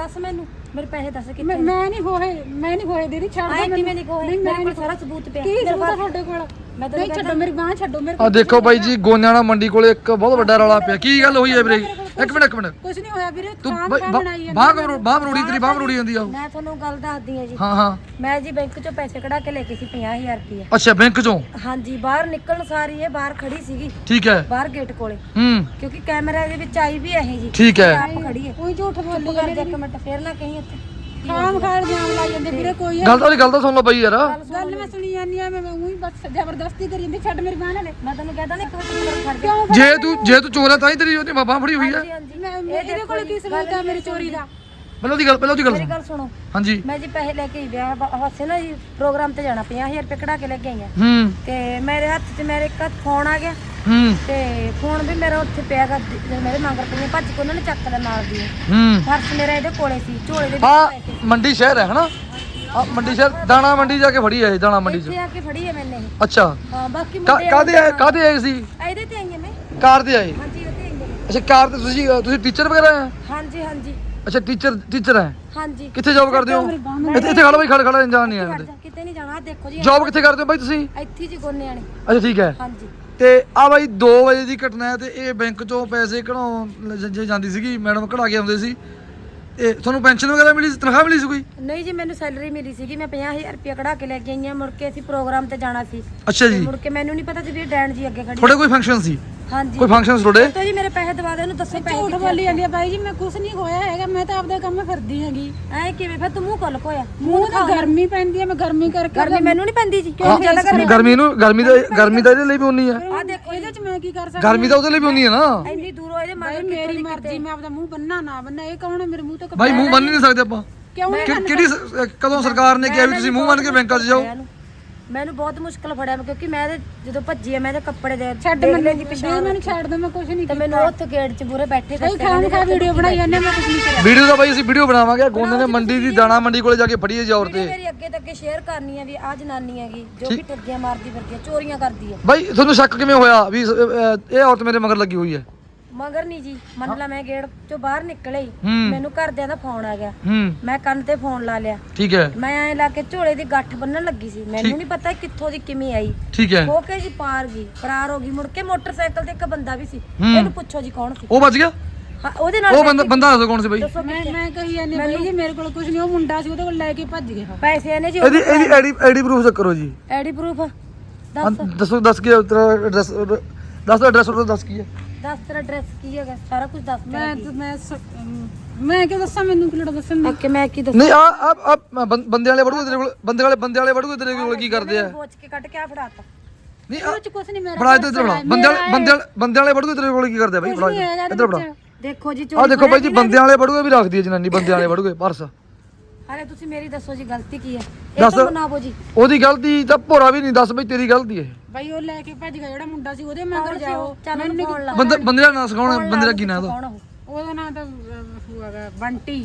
ਦੱਸ ਮੈਨੂੰ? ਮੇਰੇ ਪੈਸੇ ਦੱਸ ਕਿੱਥੇ ਮੈਂ ਮੈਂ ਨਹੀਂ ਹੋਏ ਮੈਂ ਨਹੀਂ ਹੋਏ ਦੀਦੀ ਛੱਡ ਆਏ ਦੋ ਕਿਵੇਂ ਨਹੀਂ ਕੋਏ ਮੇਰੇ ਕੋਲ ਸਾਰਾ ਸਬੂਤ ਪਿਆ। ਕੀ ਮੇਰੇ ਸਬੂਤ ਆ ਤੁਹਾਡੇ ਕੋਲ? ਮੈਂ ਤਾਂ ਨਹੀਂ ਛੱਡੋ ਮੇਰੀ ਬਾਹ ਛੱਡੋ ਮੇਰੇ ਆ ਦੇਖੋ ਬਾਈ ਜੀ ਗੋਨਿਆਣਾ ਮੰਡੀ ਕੋਲੇ ਇੱਕ ਬਹੁਤ ਵੱਡਾ ਰੌਲਾ ਪਿਆ। ਕੀ ਗੱਲ ਹੋਈ ਹੈ ਵੀਰੇ? ਇੱਕ ਮਿੰਟ ਇੱਕ ਮਿੰਟ। ਕੁਝ ਨਹੀਂ ਹੋਇਆ ਵੀਰੇ ਤੂੰ ਬਾਈ ਖਾ ਬਣਾਈ ਹੈ ਬਾਹ ਕਮਰੋ ਬਾਹ ਮਰੋੜੀ ਤੇਰੀ ਬਾਹ ਮਰੋੜੀ ਜਾਂਦੀ ਆ ਉਹ। ਮੈਂ ਤੁਹਾਨੂੰ ਗੱਲ ਦੱਸਦੀ ਆ ਜੀ। ਹਾਂ ਹਾਂ। ਮੈਂ ਜੀ ਬੈਂਕ ਚੋਂ ਪੈਸੇ ਕਢਾ ਕੇ ਲੈ ਕੇ ਸੀ 50000 ਰੁਪਏ ਅੱਛਾ ਬੈਂਕ ਚੋਂ? ਹਾਂਜੀ ਬਾਹਰ ਨਿਕਲਣ ਸਾਰੀ ਇਹ ਬਾਹਰ ਖੜੀ ਸੀਗੀ। ਠੀਕ ਹੈ। ਬਾਹਰ ਗੇਟ ਕੋਲੇ। ਹੂੰ। ਕਿਉਂਕਿ ਕੈਮਰਾ ਦੇ ਵਿੱਚ ਆਈ ਵੀ ਇਹ ਜੀ। ਠੀਕ ਹੈ। ਆਪ ਖੜੀ ਹੈ ਕੋਈ ਝੂਠ ਬੋਲੀ ਚੁੱਪ ਕਰ ਜਾ ਇੱਕ ਮਿੰਟ ਫੇਰ ਨਾ ਕਹੀਂ ਇੱਥੇ। ਖਾਮ ਖਾਲ ਜਾਮ ਲਾਈ ਜਾਂਦੇ ਵੀਰੇ ਕੋਈ ਗੱਲ ਤਾਂ ਉਹਦੀ ਗੱਲ ਤਾਂ ਸੁਣ ਲਓ ਬਾਈ ਯਾਰ। ਗੱਲ ਮੈਂ ਸੁਣੀ ਜਾਂਦੀ ਆ ਮੈਂ ਉਹੀ ਬਸ ਜ਼ਬਰਦਸਤੀ ਕਰੀ ਜਾਂਦੀ ਛੱਡ ਮੇਰੀ ਬਾਹ ਨਾਲੇ। ਮੈਂ ਤੈਨੂੰ ਕਹਿੰਦਾ ਨਾ ਇੱਕ ਮਿੰਟ ਮੇਰੇ ਖੜ ਜਾ। ਕਿਉਂ ਜੇ ਤੂੰ ਜੇ ਤੂੰ ਚੋਰ ਹੈ ਤਾਂ ਹੀ ਤੇਰੀ ਉਹਦੀ ਬਾਹ ਫੜੀ ਹੋਈ ਹੈ ਹਾਂਜੀ ਹਾਂਜੀ। ਮੈਂ ਮੈਂ- ਇਹਦੇ ਕੋਲ ਕੀ ਸਬੂਤ ਆ ਮੇਰੀ ਚੋਰੀ ਦਾ? ਪਹਿਲਾਂ ਉਹਦੀ ਗੱਲ ਪਹਿਲਾਂ ਉਹਦੀ ਗੱਲ ਮੇਰੀ ਸੁਣ ਗੱਲ ਸੁਣੋ। ਹਾਂਜੀ। ਮੈਂ ਜੀ ਪੈਸੇ ਲੈ ਕੇ ਹੀ ਵਿਆਹ ਹਾਸੇ ਨਾ ਜੀ ਪ੍ਰੋਗਰਾਮ ਤੇ ਜਾਣਾ 50000 ਰੁਪਏ ਕਢਾ ਕੇ ਲੈ ਕੇ ਆਈ ਆ। ਹੂੰ। ਤੇ ਮੇਰੇ ਹੱਥ 'ਚ ਮੇਰੇ ਇੱਕ ਫੋਨ ਆ ਗਿਆ। ਹੂੰ। ਤੇ ਫੋਨ ਵੀ ਮੇਰਾ ਉੱਥੇ ਪਿਆ ਗਾ ਜ- ਮੇਰੇ ਮੰਗਰ ਪਈਆਂ ਭੱਜ ਕੇ ਉਹਨਾਂ ਨੇ ਚੱਕ ਲਿਆ ਨਾਲ ਦੀ। ਹੂੰ। ਪਰਸ ਮੇਰਾ ਇਹਦੇ ਕੋਲੇ ਸੀ ਝੋਲੇ ਦੇ ਵਿੱਚ ਆ ਪੈਸੇ ਮੰਡੀ ਸ਼ਹਿਰ ਹੈ ਹਨਾ? ਆ ਮੰਡੀ ਸ਼ਹਿਰ ਦਾਣਾ ਮੰਡੀ ਜਾ ਕੇ ਫੜੀ ਹੈ ਇਹ ਦਾਣਾ ਮੰਡੀ ਚ। ਇੱਥੇ ਆ ਕੇ ਫੜੀ ਹੈ ਮੈਨੇ ਇਹ। ਅੱਛਾ। ਹਾਂ ਬਾਕੀ ਕਾ- ਮੁੰਡੇ ਕਾਹਦੇ ਆਏ ਕਾਹਦੇ ਆਏ ਸੀ? ਇਹਦੇ ਤੇ ਆਈਆਂ ਮੈਂ ਕਾਰ ਤੇ ਆਏ? ਹਾਂਜੀ ਇਹਦੇ ਆਈਆਂ ਮੈਂ। ਅੱਛਾ ਕਾਰ ਤੇ ਤੁਸੀਂ ਤੁਸੀਂ ਟੀਚਰ ਵਗੈਰਾ ਹੈ? ਹਾਂਜੀ ਹਾਂਜੀ। ਅੱਛਾ ਟੀਚਰ ਟੀਚਰ ਹੈ? ਹਾਂਜੀ। ਕਿੱਥੇ ਜੌਬ ਕਰਦੇ ਹੋ? ਇੱਥੇ ਇੱਥੇ ਖੜਾ ਬਾਈ ਖੜਾ ਖੜਾ ਜਾਣ ਨਹੀਂ ਖੜ ਆਉਂਦੇ। ਜਾ, ਕਿਤੇ ਨਹੀਂ ਜਾਣਾ ਆਹ ਦੇਖੋ ਜੀ ਜੌਬ ਕਿੱਥੇ ਕਰਦੇ ਹੋ ਬਾਈ ਤੁਸੀਂ? ਇੱਥੇ ਜੀ ਗੋਨੇ ਆਣੇ ਅੱਛਾ ਠੀਕ ਹੈ। ਹਾਂਜੀ। ਤੇ ਆ ਬਾਈ 2 ਵਜੇ ਦੀ ਘਟਨਾ ਹੈ ਤੇ ਇਹ ਬੈਂਕ ਚੋਂ ਪੈਸੇ ਕਢਾਉਣ ਜ- ਜਾਂਦੀ ਸੀਗੀ ਮੈਡਮ ਕਢਾ ਕੇ ਆਉਂਦੇ ਸੀ। ਤੇ ਤੁਹਾਨੂੰ ਪੈਨਸ਼ਨ ਵਗੈਰਾ ਮਿਲੀ ਸੀ? ਤਨਖਾਹ ਮਿਲੀ ਸੀ ਕੋਈ? ਨਹੀਂ ਜੀ ਮੈਨੂੰ ਸੈਲਰੀ ਮਿਲੀ ਸੀਗੀ। ਮੈਂ 50000 ਰੁਪਏ ਕਢਾ ਕੇ ਲੈ ਕੇ ਆਈ ਹਾਂ। ਮੁੜ ਕੇ ਅਸੀਂ ਪ੍ਰੋਗਰਾਮ ਤੇ ਜਾਣਾ ਸੀ। ਅੱਛਾ ਜੀ। ਮੁੜ ਕੇ ਮੈਨੂੰ ਨਹੀਂ ਪਤਾ ਸੀ ਵੀ ਇਹ ਡੈਣ ਜੀ ਅੱਗੇ ਖੜੀ ਤੁਹਾਡੇ ਕੋਈ ਫੰਕਸ਼ਨ ਸੀ? ਹਾਂਜੀ। ਕੋਈ ਫੰਕਸ਼ਨ ਤੁਹਾਡੇ? ਤੋ ਜੀ ਮੇਰੇ ਪੈਸੇ ਦਵਾ ਦੇ ਉਹਨੂੰ ਦੱਸੋ ਪੈਸੇ ਝੂਠ ਬੋਲੀ ਜਾਂਦੀ ਆ ਬਾਈ ਜੀ ਮੈਂ ਕੁਝ ਨਹੀਂ ਹੋਇਆ ਹੈਗਾ ਮੈਂ ਤਾਂ ਆਪਦਾ ਕੰਮ ਫਿਰਦੀ ਹੈਗੀ। ਐ ਕਿਵੇਂ? ਫਿਰ ਤੂੰ ਮੂੰਹ ਕੋਲ ਕੋਇਆ ਮੂੰਹ ਤਾਂ ਗਰਮੀ ਪੈਂਦੀ ਆ ਮੈਂ ਗਰਮੀ ਕਰਕੇ ਗਰਮੀ ਮੈਨੂੰ ਨਹੀਂ ਪੈਂਦੀ ਜੀ ਹਾਂ, ਜ਼ਿਆਦਾ ਗਰਮੀ ਗਰਮੀ ਨੂੰ ਗਰਮੀ ਦਾ ਗਰਮੀ ਦਾ ਇਹਦੇ ਲਈ ਵੀ ਉਨੀ ਹੈ ਆ ਦੇਖੋ ਇਹਦੇ ਚ ਮੈਂ ਕੀ ਕਰ ਸਕਦਾ ਗਰਮੀ ਤਾਂ ਉਹਦੇ ਲਈ ਵੀ ਉਨੀ ਹੈ ਨਾ। ਇੰਨੀ ਦੂਰੋਂ ਇਹਦੇ ਮਗਰ ਮੇਰੀ ਮਰਜ਼ੀ ਮੈਂ ਆਪਦਾ ਮੂੰਹ ਬੰਨਾ ਨਾ ਬੰਨਾ ਇਹ ਕੌਣ ਹੈ ਮੇਰੇ ਮੂੰਹ ਤੋਂ ਬਾਈ ਮੂੰਹ ਬੰਨ ਨਹੀਂ ਸਕਦੇ ਆਪਾਂ। ਕਿਉਂ ਕਿਹੜੀ ਕਦੋਂ ਸਰਕਾਰ ਨੇ ਕਿਹਾ ਵੀ ਤੁਸੀਂ ਮੂੰਹ ਬੰਨ ਕੇ ਬੈਂਕਾਂ 'ਚ ਜਾਓ? ਮੈਨੂੰ ਬਹੁਤ ਮੁਸ਼ਕਲ ਫੜਿਆ ਮੈਂ ਕਿਉਂਕਿ ਮੈਂ ਜਦੋਂ ਭੱਜੀ ਆ ਮੈਂ ਇਹਦੇ ਕੱਪੜੇ ਦੇ ਛੱਡ ਦੇਖ ਮੈਨੂੰ ਦੀ ਦੇ ਪਿਛਾਣ ਮੈਨੂੰ ਛੱਡ ਦੋ ਮੈਂ ਕੁਝ ਨਹੀਂ ਤੇ ਮੈਨੂੰ ਉੱਥੇ ਗੇਟ 'ਚ ਬੁਰੇ ਬੈਠੇ ਦੱਸੇ ਖਾਮ ਖਾ ਵੀਡੀਓ ਬਣਾਈ ਜਾਂਦੇ ਮੈਂ ਕੁਝ ਨਹੀਂ ਕਰਿਆ। ਵੀਡੀਓ ਦਾ ਬਾਈ ਅਸੀਂ ਵੀਡੀਓ ਬਣਾਵਾਂਗੇ ਗੋਨੇ ਨੇ ਮੰਡੀ ਦੀ ਦਾਣਾ ਮੰਡੀ ਕੋਲੇ ਜਾ ਕੇ ਫੜੀ ਹੈ ਜੀ ਔਰਤ। ਵੀਡੀਓ ਇਹ ਮੇਰੀ ਅੱਗੇ ਤੱਕ ਅੱਗੇ ਸ਼ੇਅਰ ਕਰਨੀ ਆ ਵੀ ਆ ਜਨਾਨੀ ਹੈਗੀ ਜੋ ਕਿ ਠੱਗੀਆਂ ਮਾਰਦੀ ਫਿਰਦੀ ਆ ਚੋਰੀਆਂ ਕਰਦੀ ਆ। ਬਾਈ ਤੁਹਾਨੂੰ ਸ਼ੱਕ ਕਿਵੇਂ ਹੋਇਆ? ਵੀ ਅਹ, ਇਹ ਔਰਤ ਮੇਰੇ ਮਗਰ ਲੱਗੀ ਹੋਈ ਹੈ। ਮਗਰ ਨਹੀਂ ਜੀ। ਮੰਨ ਲਾ ਮੈਂ ਗੇਟ 'ਚੋਂ ਬਾਹਰ ਨਿਕਲੇ ਹੀ ਹੂੰ। ਮੈਨੂੰ ਘਰਦਿਆਂ ਦਾ ਫੋਨ ਆ ਗਿਆ। ਹੂੰ। ਮੈਂ ਕੰਨ ਤੇ ਫੋਨ ਲਾ ਲਿਆ। ਠੀਕ ਹੈ। ਮੈਂ ਐ ਲਾ ਕੇ ਝੋਲੇ ਦੀ ਗੱਠ ਬੰਨਣ ਲੱਗੀ ਸੀ। ਮੈਨੂੰ ਨਹੀਂ ਪਤਾ ਕਿੱਥੋਂ ਦੀ ਕਿਵੇਂ ਆਈ। ਠੀਕ ਹੈ। ਹੋ ਕੇ ਜੀ ਪਾਰ ਗਈ ਫਰਾਰ ਹੋ ਗਈ। ਮੁੜ ਕੇ ਮੋਟਰਸਾਈਕਲ ਤੇ ਇੱਕ ਬੰਦਾ ਵੀ ਸੀ। ਹੂੰ। ਇਹਨੂੰ ਪੁੱਛੋ ਜੀ ਕੌਣ ਸੀ। ਉਹ ਬਚ ਗਿਆ? ਹਾਂ, ਉਹਦੇ ਨਾਲ ਉਹ ਬੰਦਾ ਬੰਦਾ ਦੱਸੋ ਕੌਣ ਸੀ ਬਾਈ? ਦੱਸੋ ਮੈਂ ਮੈਂ ਕਹੀ ਜਾਂਦੀ ਬਾਈ ਜੀ ਮੇਰੇ ਕੋਲ ਕੁਝ ਨਹੀਂ ਉਹ ਮੁੰਡਾ ਸੀ ਉਹਦੇ ਕੋਲ ਲੈ ਕੇ ਭੱਜ ਗਿਆ। ਪੈਸੇ ਇਹਨੇ ਜੀ ਇਹਦੀ ਇਹਦੀ ਆਈਡੀ ਆਈਡੀ ਪ੍ਰੂਫ ਚੈੱਕ ਕਰੋ ਜੀ। ਆਈਡੀ ਪ੍ਰੂਫ ਹਾਂ, ਦੱਸ। ਦੱਸੋ ਦੱਸ ਕੀ ਹੈ ਤੇਰਾ ਐਡਰੈਸ ਦੱਸ ਐਡਰੈਸ ਦੱਸ ਕੀ ਹੈ? ਦੱਸ ਤੇਰਾ ਐਡਰੈਸ ਕੀ ਹੈਗਾ? ਸਾਰਾ ਕੁਝ ਦੱਸ ਮੈਂ ਮੈਂ ਸ- ਅਮ, ਮੈਂ ਕਿ ਦੱਸਾਂ ਮੈਨੂੰ ਕਿ ਲੜਾ ਦੱਸਣ ਦੀ ਕਿ ਮੈਂ ਕੀ ਦੱਸ? ਨਹੀਂ ਆ ਆ ਆ ਬੰਦੇ ਵਾਲੇ ਵੜੂਗੇ ਤੇਰੇ ਕੋਲ ਬੰਦੇ ਵਾਲੇ ਬੰਦੇ ਵਾਲੇ ਵੜੂਗੇ ਤੇਰੇ ਕੋਲ ਕੀ ਕਰਦੇ ਆ? ਪੋਚ ਕੇ ਕੱਟ ਕੇ ਆ ਫੜਾਤਾ ਨਹੀਂ ਉਹ ਚ ਕੁਝ ਨਹੀਂ ਮੇਰਾ ਇੱਧਰ ਬੰਦੇ ਵਾਲੇ ਬੰਦੇ ਵਾਲੇ ਬੰਦੇ ਵਾਲੇ ਵੜੂਗੇ ਤੇਰੇ ਕੋਲ ਕੀ ਕਰਦੇ ਆ ਬਾਈ? ਬੜਾ ਇੱਧਰ ਬੜਾ ਦੇਖੋ ਜੀ ਆ ਚੋਰੀ ਦੇਖੋ ਬਾਈ ਜੀ ਬੰਦਿਆਂ ਵਾਲੇ ਵੜੂਗੇ ਵੀ ਰੱਖਦੀ ਹੈ ਜਨਾਨੀ ਬੰਦਿਆਂ ਵਾਲੇ ਵੜੂਗੇ ਪਰਸ। ਹਾਲੇ ਤੁਸੀਂ ਮੇਰੀ ਦੱਸੋ ਜੀ ਗਲਤੀ ਕੀ ਹੈ? ਇਹ ਦੱਸ। ਤਾਂ ਮਨਾਵੋ ਜੀ। ਉਹਦੀ ਗਲਤੀ ਤਾਂ ਭੋਰਾ ਵੀ ਨਹੀਂ ਦੱਸ ਬਈ ਤੇਰੀ ਗਲਤੀ ਹੈ। ਬਾਈ ਉਹ ਲੈ ਕੇ ਭੱਜ ਗਿਆ ਜਿਹੜਾ ਮੁੰਡਾ ਸੀ ਉਹਦੇ ਮਗਰ ਜਾਓ। ਚੱਲ ਮੈਨੂੰ ਫੋਨ ਲਾ ਬੰਦੇ ਬੰਦੇ ਦਾ ਨਾਂ ਸਿਖਾਉਣਾ ਬੰਦੇ ਦਾ ਕੀ ਨਾਂ ਉਹਦਾ? ਕੌਣ ਉਹ। ਉਹਦਾ ਨਾਂ ਤਾਂ ਹੋਗਾ ਬੰਟੀ।